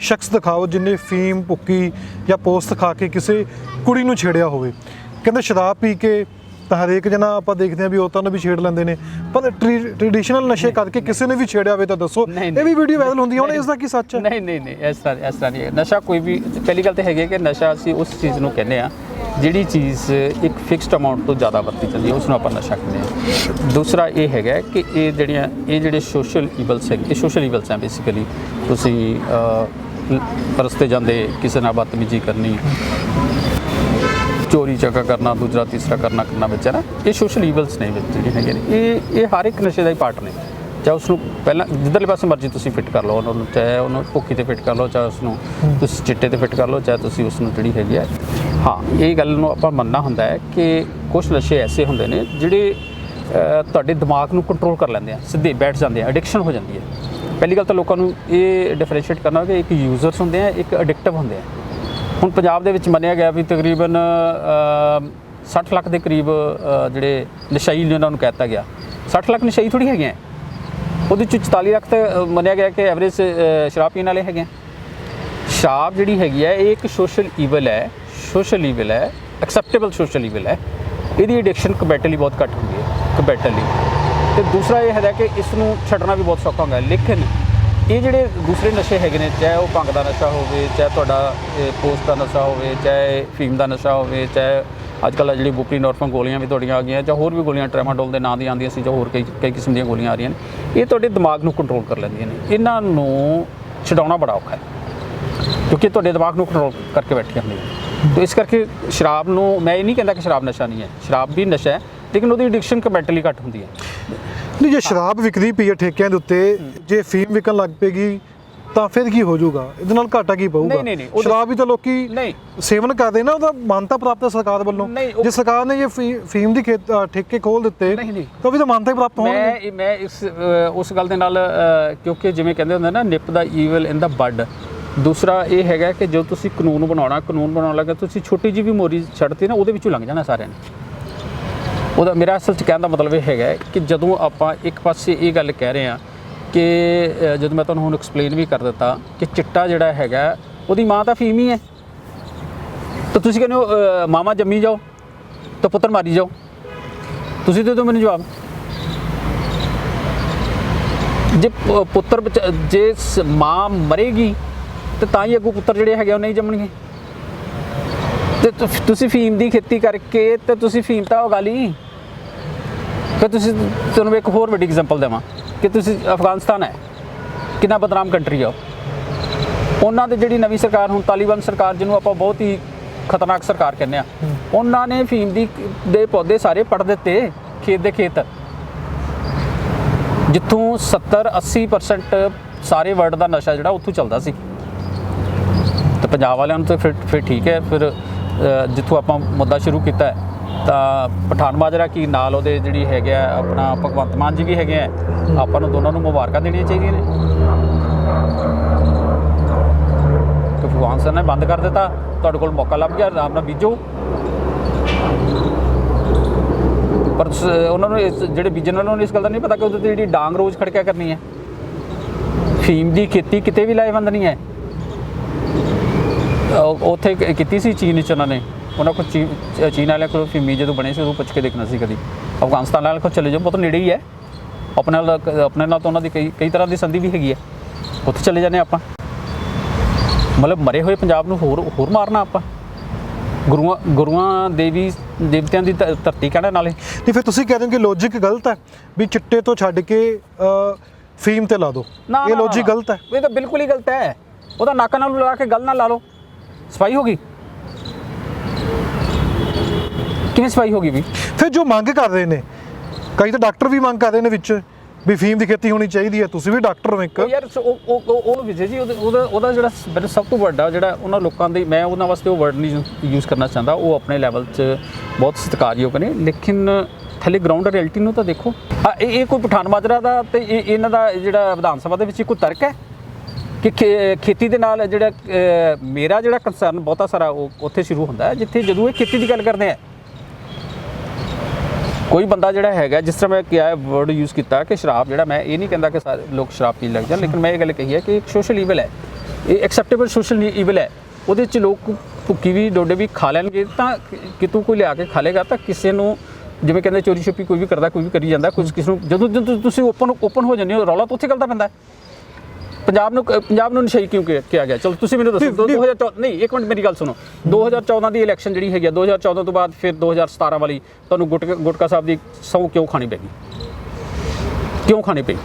ਸ਼ਖਸ ਦਿਖਾਓ ਜਿਨੇ ਫੀਮ ਪੁੱਕੀ ਜਾਂ ਪੋਸਟ ਖਾ ਕੇ ਕਿਸੇ ਕੁੜੀ ਨੂੰ ਛੇੜਿਆ ਹੋਵੇ। ਕਹਿੰਦੇ ਸ਼ਰਾਬ ਪੀ ਕੇ ਤਾਂ ਹਰੇਕ ਜਣਾ ਆਪਾਂ ਦੇਖਦੇ ਹਾਂ ਵੀ ਔਰਤਾਂ ਨੂੰ ਵੀ ਛੇੜ ਲੈਂਦੇ ਨੇ। ਪਰ ਟ੍ਰੈਡੀਸ਼ਨਲ ਨਸ਼ੇ ਕਰਕੇ ਕਿਸੇ ਨੇ ਵੀ ਛੇੜਿਆ ਹੋਵੇ ਤਾਂ ਦੱਸੋ। ਇਹ ਵੀ ਵੀਡੀਓ ਵਾਇਰਲ ਹੁੰਦੀ ਹੁਣ। ਇਸ ਦਾ ਕੀ ਸੱਚ ਹੈ? ਨਹੀਂ ਨਹੀਂ ਨਹੀਂ ਇਸ ਤਰ੍ਹਾਂ ਇਸ ਤਰ੍ਹਾਂ ਨਹੀਂ ਨਸ਼ਾ ਕੋਈ ਵੀ ਪਹਿਲੀ ਗੱਲ ਤਾਂ ਹੈਗੀ ਕਿ ਨਸ਼ਾ ਅਸੀਂ ਉਸ ਚੀਜ਼ ਨੂੰ ਕਹਿੰਦੇ ਆ ਜਿਹੜੀ ਚੀਜ਼ ਇੱਕ ਫਿਕਸਡ ਅਮਾਉਂਟ ਤੋਂ ਜ਼ਿਆਦਾ ਵਰਤੀ ਜਾਂਦੀ ਹੈ ਉਸ ਨੂੰ ਆਪਾਂ ਨਸ਼ਾ ਕਹਿੰਦੇ ਆ ਦੂਸਰਾ ਇਹ ਹੈਗਾ ਕਿ ਇਹ ਜਿਹੜੀਆਂ ਇਹ ਜਿਹੜੇ ਸੋਸ਼ਲ ਈਵਲਸ ਹੈ ਇਹ ਸੋਸ਼ਲ ਈਵਲਸ ਹੈ ਬੇਸਿਕਲੀ ਤੁਸੀਂ ਅਹ, ਰਸਤੇ ਜਾਂਦੇ ਕਿਸੇ ਨਾਲ ਬਦਤਮੀਜ਼ੀ ਕਰਨੀ ਚੋਰੀ ਚੱਕਾ ਕਰਨਾ ਦੂਜਰਾ ਤੀਸਰਾ ਕਰਨਾ ਕਰਨਾ ਵਿੱਚ ਹੈ ਨਾ, ਇਹ ਸੋਸ਼ਲ ਈਵਲਸ ਨੇ ਵਿੱਚ ਜਿਹੜੇ ਹੈਗੇ ਨੇ। ਇਹ ਇਹ ਹਰ ਇੱਕ ਨਸ਼ੇ ਦਾ ਹੀ ਪਾਰਟ ਨੇ। ਚਾਹੇ ਉਸ ਨੂੰ ਪਹਿਲਾਂ ਜਿੱਧਰਲੇ ਪਾਸੇ ਮਰਜ਼ੀ ਤੁਸੀਂ ਫਿੱਟ ਕਰ ਲਓ, ਉਹਨੂੰ ਚਾਹੇ ਉਹਨੂੰ ਭੁੱਕੀ ਤੇ ਫਿੱਟ ਕਰ ਲਓ, ਚਾਹੇ ਉਸ ਨੂੰ ਤੁਸੀਂ ਚਿੱਟੇ ਤੇ ਫਿੱਟ ਕਰ ਲਓ, ਚਾਹੇ ਤੁਸੀਂ ਉਸ ਨੂੰ ਜਿਹੜੀ ਹੈਗੀ ਹੈ। ਹਾਂ, ਇਹ ਗੱਲ ਨੂੰ ਆਪਾਂ ਮੰਨਣਾ ਹੁੰਦਾ ਹੈ ਕਿ ਕੁਝ ਨਸ਼ੇ ਐਸੇ ਹੁੰਦੇ ਨੇ ਜਿਹੜੇ ਤੁਹਾਡੇ ਦਿਮਾਗ ਨੂੰ ਕੰਟਰੋਲ ਕਰ ਲੈਂਦੇ ਆ, ਸਿੱਧੇ ਬੈਠ ਜਾਂਦੇ ਆ ਐਡਿਕਸ਼ਨ ਹੋ ਜਾਂਦੀ ਹੈ। ਪਹਿਲੀ ਗੱਲ ਤਾਂ ਲੋਕਾਂ ਨੂੰ ਇਹ ਡਿਫਰੈਂਸ਼ੀਏਟ ਕਰਨਾ ਕਿ ਇੱਕ ਯੂਜ਼ਰਸ ਹੁੰਦੇ ਆ, ਇੱਕ ਐਡਿਕਟਿਵ ਹੁੰਦੇ ਆ। ਹੁਣ ਪੰਜਾਬ ਦੇ ਵਿੱਚ ਮੰਨਿਆ ਗਿਆ ਵੀ ਤਕਰੀਬਨ ਅ, 60 ਲੱਖ ਦੇ ਕਰੀਬ ਜਿਹੜੇ ਨਸ਼ਈ ਨੇ ਉਹਨਾਂ ਨੂੰ ਕਹਿਤਾ ਗਿਆ। 60 ਲੱਖ ਨਸ਼ਈ ਥੋੜੀ ਹੈਗੇ ਆ ਉਹਦੇ ਚ 44 ਲੱਖ ਤਾਂ ਮੰਨਿਆ ਗਿਆ ਕਿ ਐਵਰੇਜ ਸ਼ਰਾਬ ਪੀਣ ਵਾਲੇ ਹੈਗੇ ਆ। ਸ਼ਰਾਬ ਜਿਹੜੀ ਹੈਗੀ ਹੈ ਇਹ ਇੱਕ ਸੋਸ਼ਲ ਈਵਲ ਹੈ। ਸੋਸ਼ਲ ਈਵਲ ਹੈ ਐਕਸੈਪਟੇਬਲ ਸੋਸ਼ਲ ਈਵਲ ਹੈ। ਇਹਦੀ ਐਡਿਕਸ਼ਨ ਕਬੈਟਲੀ ਬਹੁਤ ਘੱਟ ਹੁੰਦੀ ਹੈ ਕਬੈਟਲੀ ਤੇ ਦੂਸਰਾ ਇਹ ਹੈਗਾ ਕਿ ਇਸ ਨੂੰ ਛੱਡਣਾ ਵੀ ਬਹੁਤ ਸੌਖਾ ਹੁੰਦਾ ਲੇਕਿਨ ਇਹ ਜਿਹੜੇ ਦੂਸਰੇ ਨਸ਼ੇ ਹੈਗੇ ਨੇ, ਚਾਹੇ ਉਹ ਭੰਗ ਦਾ ਨਸ਼ਾ ਹੋਵੇ, ਚਾਹੇ ਤੁਹਾਡਾ ਪੋਸਟ ਦਾ ਨਸ਼ਾ ਹੋਵੇ, ਚਾਹੇ ਫੀਮ ਦਾ ਨਸ਼ਾ ਹੋਵੇ, ਚਾਹੇ ਅੱਜ ਕੱਲ੍ਹ ਜਿਹੜੀ ਬੁਪਰੀਨੋਰਫਨ ਗੋਲੀਆਂ ਵੀ ਤੁਹਾਡੀਆਂ ਆ ਗਈਆਂ, ਜਾਂ ਹੋਰ ਵੀ ਗੋਲੀਆਂ ਟ੍ਰੈਮਾਡੋਲ ਦੇ ਨਾਂ ਦੀ ਆਉਂਦੀਆਂ ਸੀ, ਜਾਂ ਹੋਰ ਕਈ ਕਈ ਕਿਸਮ ਦੀਆਂ ਗੋਲੀਆਂ ਆ ਰਹੀਆਂ ਨੇ, ਇਹ ਤੁਹਾਡੇ ਦਿਮਾਗ ਨੂੰ ਕੰਟਰੋਲ ਕਰ ਲੈਂਦੀਆਂ ਨੇ। ਇਹਨਾਂ ਨੂੰ ਛਡਾਉਣਾ ਬੜਾ ਔਖਾ ਹੈ, ਕਿਉਂਕਿ ਤੁਹਾਡੇ ਦਿਮਾਗ ਨੂੰ ਕੰਟਰੋਲ ਕਰਕੇ ਬੈਠੀਆਂ ਹੁੰਦੀਆਂ ਤੋ ਇਸ ਕਰਕੇ ਸ਼ਰਾਬ ਨੂੰ, ਮੈਂ ਇਹ ਨਹੀਂ ਕਹਿੰਦਾ ਕਿ ਸ਼ਰਾਬ ਨਸ਼ਾ ਨਹੀਂ ਹੈ, ਸ਼ਰਾਬ ਵੀ ਨਸ਼ਾ ਹੈ, ਲੇਕਿਨ ਉਹਦੀ ਐਡਿਕਸ਼ਨ ਕਮੈਂਟਲੀ ਘੱਟ ਹੁੰਦੀ ਹੈ। ਨਹੀਂ ਜੇ ਸ਼ਰਾਬ ਵਿਕਦੀ ਪਈ ਹੈ ਠੇਕਿਆਂ ਦੇ ਉੱਤੇ ਜੇ ਫੀਮ ਵਿਕਣ ਲੱਗ ਪਏਗੀ ਤਾਂ ਫਿਰ ਕੀ ਹੋ ਜਾਊਗਾ ਇਹਦੇ ਨਾਲ ਘਾਟਾ ਕੀ ਪਊਗਾ? ਸ਼ਰਾਬ ਵੀ ਤਾਂ ਲੋਕੀ ਨਹੀਂ। ਸੇਵਨ ਕਰਦੇ ਨਾ ਉਹਦਾ ਮਾਨਤਾ ਪ੍ਰਾਪਤ ਹੈ ਸਰਕਾਰ ਵੱਲੋਂ। ਜੇ ਸਰਕਾਰ ਨੇ ਇਹ ਫੀ- ਫੀਮ ਦੀ ਠੇਕੇ ਖੋਲ ਦਿੱਤੇ ਨਹੀਂ, ਨਹੀਂ। ਤਾਂ ਵੀ ਤਾਂ ਮਾਨਤਾ ਹੀ ਪ੍ਰਾਪਤ ਮੈਂ ਹੋਣਗੇ ਇਹ- ਮੈਂ ਇਸ ਉਸ ਗੱਲ ਦੇ ਨਾਲ ਕਿਉਂਕਿ ਜਿਵੇਂ ਕਹਿੰਦੇ ਹੁੰਦੇ ਨਾ ਨਿਪ ਦਾ ਈਵਲ ਇਨ ਦਾ ਬੱਡ ਦੂਸਰਾ ਇਹ ਹੈਗਾ ਕਿ ਜੋ ਤੁਸੀਂ ਕਾਨੂੰਨ ਬਣਾਉਣਾ ਕਾਨੂੰਨ ਬਣਾਉਣ ਲੱਗੇ ਤੁਸੀਂ ਛੋਟੀ ਜਿਹੀ ਵੀ ਮੋਰੀ ਛੱਡਤੀ ਨਾ ਉਹਦੇ ਵਿੱਚੋਂ ਲੰਘ ਜਾਣਾ ਸਾਰਿਆਂ ਨੇ। ਉਹਦਾ ਮੇਰਾ ਅਸਲ ਚ ਕਹਿਣ ਦਾ ਮਤਲਬ ਇਹ ਹੈਗਾ ਕਿ ਜਦੋਂ ਆਪਾਂ ਇੱਕ ਪਾਸੇ ਇਹ ਗੱਲ ਕਹਿ ਰਹੇ ਹਾਂ ਕਿ ਜਦੋਂ ਮੈਂ ਤੁਹਾਨੂੰ ਹੁਣ ਐਕਸਪਲੇਨ ਵੀ ਕਰ ਦਿੱਤਾ ਕਿ ਚਿੱਟਾ ਜਿਹੜਾ ਹੈਗਾ, ਉਹਦੀ ਮਾਂ ਤਾਂ ਫੀਮ ਹੀ ਹੈ। ਤਾਂ ਤੁਸੀਂ ਕਹਿੰਦੇ ਹੋ ਮਾਮਾ ਜੰਮੀ ਜਾਓ, ਤਾਂ ਪੁੱਤਰ ਮਾਰੀ ਜਾਓ। ਤੁਸੀਂ ਦੇ ਦਿਓ ਮੈਨੂੰ ਜਵਾਬ। ਜੇ ਪੁੱਤਰ ਜੇ ਸ- ਮਾਂ ਮਰੇਗੀ, ਤੇ ਤਾਂ ਹੀ ਅੱਗੋਂ ਪੁੱਤਰ ਜਿਹੜੇ ਹੈਗੇ ਉਹ ਨਹੀਂ ਜੰਮਣਗੇ। ਤੇ, ਤੁਸੀਂ ਫੀਮ ਦੀ ਖੇਤੀ ਕਰਕੇ ਤੇ ਤੁਸੀਂ ਫੀਮ ਤਾਂ ਉਗਾ ਲਈ। ਫਿਰ ਤੁਸੀਂ ਤੁਹਾਨੂੰ ਇੱਕ ਹੋਰ ਵੱਡੀ ਐਗਜ਼ਾਮਪਲ ਦੇਵਾਂ ਕਿ ਤੁਸੀਂ ਅਫਗਾਨਿਸਤਾਨ ਹੈ, ਕਿੰਨਾ ਬਦਨਾਮ ਕੰਟਰੀ ਆ ਉਹਨਾਂ ਦੇ ਜਿਹੜੀ ਨਵੀਂ ਸਰਕਾਰ, ਹੁਣ ਤਾਲਿਬਾਨ ਸਰਕਾਰ ਜਿਹਨੂੰ ਆਪਾਂ ਬਹੁਤ ਹੀ ਖਤਰਨਾਕ ਸਰਕਾਰ ਕਹਿੰਦੇ ਆ, ਉਹਨਾਂ ਨੇ ਫੀਮ ਦੀ ਦੇ ਪੌਦੇ ਸਾਰੇ ਪੜ ਦਿੱਤੇ ਖੇਤ ਦੇ ਖੇਤ। ਜਿੱਥੋਂ 70 80% ਸਾਰੇ ਵਰਲਡ ਦਾ ਨਸ਼ਾ ਜਿਹੜਾ ਉੱਥੋਂ ਚੱਲਦਾ ਸੀ। ਤੇ ਪੰਜਾਬ ਵਾਲਿਆਂ ਨੂੰ ਤਾਂ ਫਿਰ ਫਿਰ ਠੀਕ ਹੈ, ਫਿਰ ਜਿੱਥੋਂ ਆਪਾਂ ਮੁੱਦਾ ਸ਼ੁਰੂ ਕੀਤਾ ਹੈ। ਤਾਂ ਪਠਾਨ ਮਾਜਰਾ ਕੀ ਨਾਲ ਉਹਦੇ ਜਿਹੜੀ ਹੈਗੇ ਆ, ਆਪਣਾ ਭਗਵੰਤ ਮਾਨ ਜੀ ਵੀ ਹੈਗੇ ਆ, ਆਪਾਂ ਨੂੰ ਦੋਨਾਂ ਨੂੰ ਮੁਬਾਰਕਾਂ ਦੇਣੀਆਂ ਚਾਹੀਦੀਆਂ ਨੇ। ਕਿ ਭਗਵਾਨ ਸਰ ਨੇ ਬੰਦ ਕਰ ਦਿੱਤਾ। ਤੁਹਾਡੇ ਕੋਲ ਮੌਕਾ ਲੱਭ ਗਿਆ, ਆਰਾਮ ਨਾਲ ਬੀਜੋ। ਪਰ ਉਹਨਾਂ ਨੂੰ ਇਸ- ਜਿਹੜੇ ਬੀਜਣ ਵਾਲਿਆਂ ਨੂੰ ਇਸ ਗੱਲ ਦਾ ਨਹੀਂ ਪਤਾ ਕਿ ਉਹਦੇ ਤੇ ਜਿਹੜੀ ਡਾਂਗ ਰੋਜ਼ ਖੜਕਿਆ ਕਰਨੀ ਹੈ। ਫੀਮ ਦੀ ਖੇਤੀ ਕਿਤੇ ਵੀ ਲਾਹੇਵੰਦ ਨਹੀਂ ਹੈ। ਉੱਥੇ ਕੀਤੀ ਸੀ ਚੀਨ ਵਿੱਚ ਉਹਨਾਂ ਨੇ। ਉਹਨਾਂ ਕੋਲ ਚੀਨ ਵਾਲਿਆਂ ਕੋਲ ਫੀਮੀ ਜਦੋਂ ਬਣੇ ਸੀ ਉਦੋਂ ਪੁੱਛ ਕੇ ਦੇਖਣਾ ਸੀ ਕਦੀ। ਅਫਗਾਨਿਸਤਾਨ ਵਾਲਿਆਂ ਕੋਲ ਚਲੇ ਜਾਓ ਬਹੁਤ ਨੇੜੇ ਹੀ ਹੈ। ਆਪਣੇ ਨਾਲ ਆਪਣੇ ਨਾਲ ਤਾਂ ਉਹਨਾਂ ਦੀ ਕਈ ਕਈ ਤਰ੍ਹਾਂ ਦੀ ਸੰਧੀ ਵੀ ਹੈਗੀ ਹੈ। ਉੱਥੇ ਚਲੇ ਜਾਂਦੇ ਆਪਾਂ। ਮਤਲਬ ਮਰੇ ਹੋਏ ਪੰਜਾਬ ਨੂੰ ਹੋਰ ਹੋਰ ਮਾਰਨਾ ਆਪਾਂ। ਗੁਰੂਆਂ ਗੁਰੂਆਂ ਦੇਵੀ ਦੇਵਤਿਆਂ ਦੀ ਧਰਤੀ ਕਹਿਣਾ ਨਾਲੇ। ਨਹੀਂ ਫਿਰ ਤੁਸੀਂ ਕਹਿ ਰਹੇ ਹੋ ਕਿ ਲੌਜੀਕ ਗਲਤ ਹੈ। ਵੀ ਚਿੱਟੇ ਤੋਂ ਛੱਡ ਕੇ ਫੀਮ ਤੇ ਲਾ ਦਿਓ। ਇਹ ਲੌਜਿਕ। ਗਲਤ ਹੈ। ਇਹ ਤਾਂ ਬਿਲਕੁਲ ਹੀ ਗਲਤ ਹੈ। ਉਹਦਾ ਨਾਕਾਂ ਨਾਲ ਲਾ ਕੇ ਗੱਲ ਨਾ ਲਾ ਲਓ। ਸਫ਼ਾਈ ਹੋ ਗਈ। ਕਿਵੇਂ ਸਫ਼ਾਈ ਹੋ ਗਈ ਵੀ? ਫਿਰ ਜੋ ਮੰਗ ਕਰ ਰਹੇ ਨੇ ਕਈ ਤਾਂ ਡਾਕਟਰ ਵੀ ਮੰਗ ਕਰ ਰਹੇ ਨੇ ਵਿੱਚ ਵੀ ਫੀਮ ਦੀ ਖੇਤੀ ਹੋਣੀ ਚਾਹੀਦੀ ਹੈ ਤੁਸੀਂ ਵੀ ਡਾਕਟਰ ਹੋ ਇੱਕ। ਯਾਰ ਉਹ ਉਹ ਉਹ- ਉਹ ਵਿਜੇ ਜੀ ਉਹਦੇ- ਉਹਦਾ ਜਿਹੜਾ ਮੈਨੂੰ ਸਭ ਤੋਂ ਵੱਡਾ ਜਿਹੜਾ ਉਹਨਾਂ ਲੋਕਾਂ ਦੀ ਮੈਂ ਉਹਨਾਂ ਵਾਸਤੇ ਉਹ ਵਰਡ ਨਹੀਂ ਯੂਜ਼ ਕਰਨਾ ਚਾਹੁੰਦਾ ਉਹ ਆਪਣੇ ਲੈਵਲ 'ਚ ਬਹੁਤ ਸਤਿਕਾਰਯੋਗ ਨੇ ਲੇਕਿਨ ਥੱਲੇ ਗਰਾਊਂਡ ਰਿਐਲਿਟੀ ਨੂੰ ਤਾਂ ਦੇਖੋ। ਇਹ ਇਹ ਕੋਈ ਪਠਾਨ ਮਾਜਰਾ ਦਾ ਤੇ ਇਹ ਇਹਨਾਂ ਦਾ ਜਿਹੜਾ ਵਿਧਾਨ ਸਭਾ ਦੇ ਵਿੱਚ ਕੋਈ ਤਰਕ ਹੈ? ਕਿ ਖੇਤੀ ਦੇ ਨਾਲ ਜਿਹੜਾ ਮੇਰਾ ਜਿਹੜਾ ਕੰਸਰਨ ਬਹੁਤਾ ਸਾਰਾ ਉਹ ਉੱਥੇ ਸ਼ੁਰੂ ਹੁੰਦਾ ਹੈ ਜਿੱਥੇ ਜਦੋਂ ਇਹ ਖੇਤੀ ਦੀ ਗੱਲ ਕਰਦੇ ਆ ਕੋਈ ਬੰਦਾ ਜਿਹੜਾ ਹੈਗਾ, ਜਿਸ ਤਰ੍ਹਾਂ ਮੈਂ ਕਿਹਾ ਵਰਡ ਯੂਜ਼ ਕੀਤਾ ਕਿ ਸ਼ਰਾਬ ਜਿਹੜਾ ਮੈਂ ਇਹ ਨਹੀਂ ਕਹਿੰਦਾ ਕਿ ਸਾਰੇ ਲੋਕ ਸ਼ਰਾਬ ਪੀਣ ਲੱਗ ਜਾਣ, ਲੇਕਿਨ ਮੈਂ ਇਹ ਗੱਲ ਕਹੀ ਹੈ ਕਿ ਇੱਕ ਸੋਸ਼ਲ ਈਵਲ ਹੈ। ਇਹ ਐਕਸੈਪਟੇਬਲ ਸੋਸ਼ਲ ਈਵਲ ਹੈ। ਉਹਦੇ ਚ ਲੋਕ ਭੁੱਕੀ ਵੀ, ਡੋਡੇ ਵੀ ਖਾ ਲੈਣਗੇ। ਤਾਂ ਕਿਤੋਂ ਕੋਈ ਲਿਆ ਕੇ ਖਾ ਲੇਗਾ, ਤਾਂ ਕਿਸੇ ਨੂੰ ਜਿਵੇਂ ਕਹਿੰਦੇ ਚੋਰੀ ਛੁਪੀ ਕੋਈ ਵੀ ਕਰਦਾ, ਕੋਈ ਵੀ ਕਰੀ ਜਾਂਦਾ ਕੁਝ ਕਿਸ ਨੂੰ ਜਦੋਂ ਜਦੋਂ ਤੁਸੀਂ ਓਪਨ ਓਪਨ ਹੋ ਜਾਂਦੇ ਹੋ, ਰੌਲਾ ਤਾਂ ਉੱਥੇ ਚੱਲਦਾ ਪੈਂਦਾ ਪੰਜਾਬ ਨੂੰ ਪੰਜਾਬ ਨੂੰ ਨਸ਼ਈ ਕਿਉਂ ਕਿਹਾ ਗਿਆ? ਚਲੋ ਤੁਸੀਂ ਮੈਨੂੰ ਦੱਸੋ ਨਹੀਂ, ਦੋ- ਨਹੀਂ। 2014 ਨਹੀਂ ਇੱਕ ਮਿੰਟ ਮੇਰੀ ਗੱਲ ਸੁਣੋ। 2014 ਦੀ ਇਲੈਕਸ਼ਨ ਜਿਹੜੀ ਹੈਗੀ ਆ 2014 ਤੋਂ ਬਾਅਦ ਫਿਰ 2017 ਵਾਲੀ ਤੁਹਾਨੂੰ ਗੁਟਕਾ ਗੁਟਕਾ ਸਾਹਿਬ ਦੀ ਸਹੁੰ ਕਿਉਂ ਖਾਣੀ ਪੈਗੀ ਕਿਉਂ ਖਾਣੀ ਪਈ?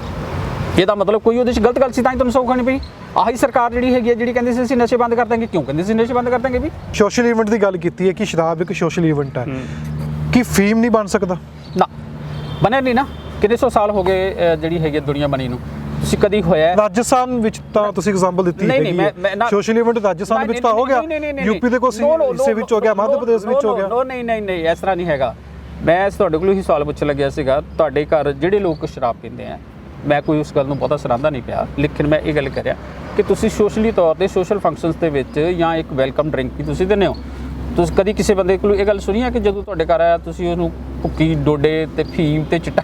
ਇਹਦਾ ਮਤਲਬ ਕੋਈ ਉਹਦੇ 'ਚ ਗਲਤ ਗੱਲ ਸੀ ਤਾਂ ਹੀ ਤੁਹਾਨੂੰ ਸਹੁੰ ਖਾਣੀ ਪਈ? ਆਹੀ ਸਰਕਾਰ ਜਿਹੜੀ ਹੈਗੀ ਆ ਜਿਹੜੀ ਕਹਿੰਦੀ ਸੀ ਅਸੀਂ ਨਸ਼ੇ ਬੰਦ ਕਰ ਦਾਂਗੇ ਕਿਉਂ ਕਹਿੰਦੇ ਸੀ ਨਸ਼ੇ ਬੰਦ ਕਰ ਦਾਂਗੇ ਵੀ? ਸੋਸ਼ਲ ਇਵੈਂਟ ਦੀ ਗੱਲ ਕੀਤੀ ਹੈ ਕਿ ਸ਼ਰਾਬ ਇੱਕ ਸੋਸ਼ਲ ਇਵੈਂਟ ਹੈ। ਕਿ ਫੀਮ ਨਹੀਂ ਬਣ ਸਕਦਾ? ਨਾ। ਬਣਿਆ ਨਹੀਂ ਨਾ। ਕਿੰਨੇ ਸੌ ਸਾਲ ਹੋ ਗਏ ਜਿਹੜੀ ਹੈਗੀ ਦੁਨੀਆ ਬਣੀ ਨੂੰ। ਤੁਸੀਂ ਕਦੀ ਹੋਇਆ ਹੈ? ਰਾਜਸਥਾਨ ਵਿੱਚ ਤਾਂ ਤੁਸੀਂ ਐਗਜ਼ਾਮਪਲ ਦਿੱਤੀ ਨਾ ਸੋਸ਼ਲ ਇਵੈਂਟ ਰਾਜਸਥਾਨ ਵਿੱਚ ਤਾਂ ਹੋ ਗਿਆ। ਯੂਪੀ ਦੇ ਕੋਲ ਹਿੱਸੇ ਵਿੱਚ ਹੋ ਗਿਆ ਮੱਧ ਪ੍ਰਦੇਸ਼ ਵਿੱਚ ਹੋ ਗਿਆ। ਨੋ ਨਹੀਂ ਨਹੀਂ ਨਹੀਂ ਇਸ ਤਰ੍ਹਾਂ ਨਹੀਂ ਹੈਗਾ। ਮੈਂ ਤੁਹਾਡੇ ਕੋਲੋਂ ਹੀ ਸਵਾਲ ਪੁੱਛਣ ਲੱਗਿਆ ਸੀਗਾ। ਤੁਹਾਡੇ ਘਰ ਜਿਹੜੇ ਲੋਕ ਸ਼ਰਾਬ ਪੀਂਦੇ ਆ ਮੈਂ ਕੋਈ ਉਸ ਗੱਲ ਨੂੰ ਬਹੁਤਾ ਸਰਾਂਦਾ ਨਹੀਂ ਪਿਆ। ਲੇਕਿਨ ਮੈਂ ਇਹ ਗੱਲ ਕਰਿਆ ਕਿ ਤੁਸੀਂ ਸੋਸ਼ਲੀ ਤੌਰ ਤੇ ਸੋਸ਼ਲ ਫੰਕਸ਼ਨਸ ਦੇ ਵਿੱਚ ਜਾਂ ਇੱਕ ਵੈਲਕਮ ਡਰਿੰਕ ਵੀ ਤੁਸੀਂ ਦਿੰਦੇ ਹੋ। ਤੁਸੀਂ ਕਦੀ ਕਿਸੇ ਬੰਦੇ ਕੋਲ ਇਹ ਗੱਲ ਸੁਣੀ ਹੈ ਕਿ ਜਦੋਂ ਤੁਹਾਡੇ ਘਰ ਆਇਆ ਤੁਸੀਂ ਉਹਨੂੰ ਭੁੱਕੀ ਡੋਡੇ ਤੇ ਫੀਮ ਤੇ ਚਿੱਟਾ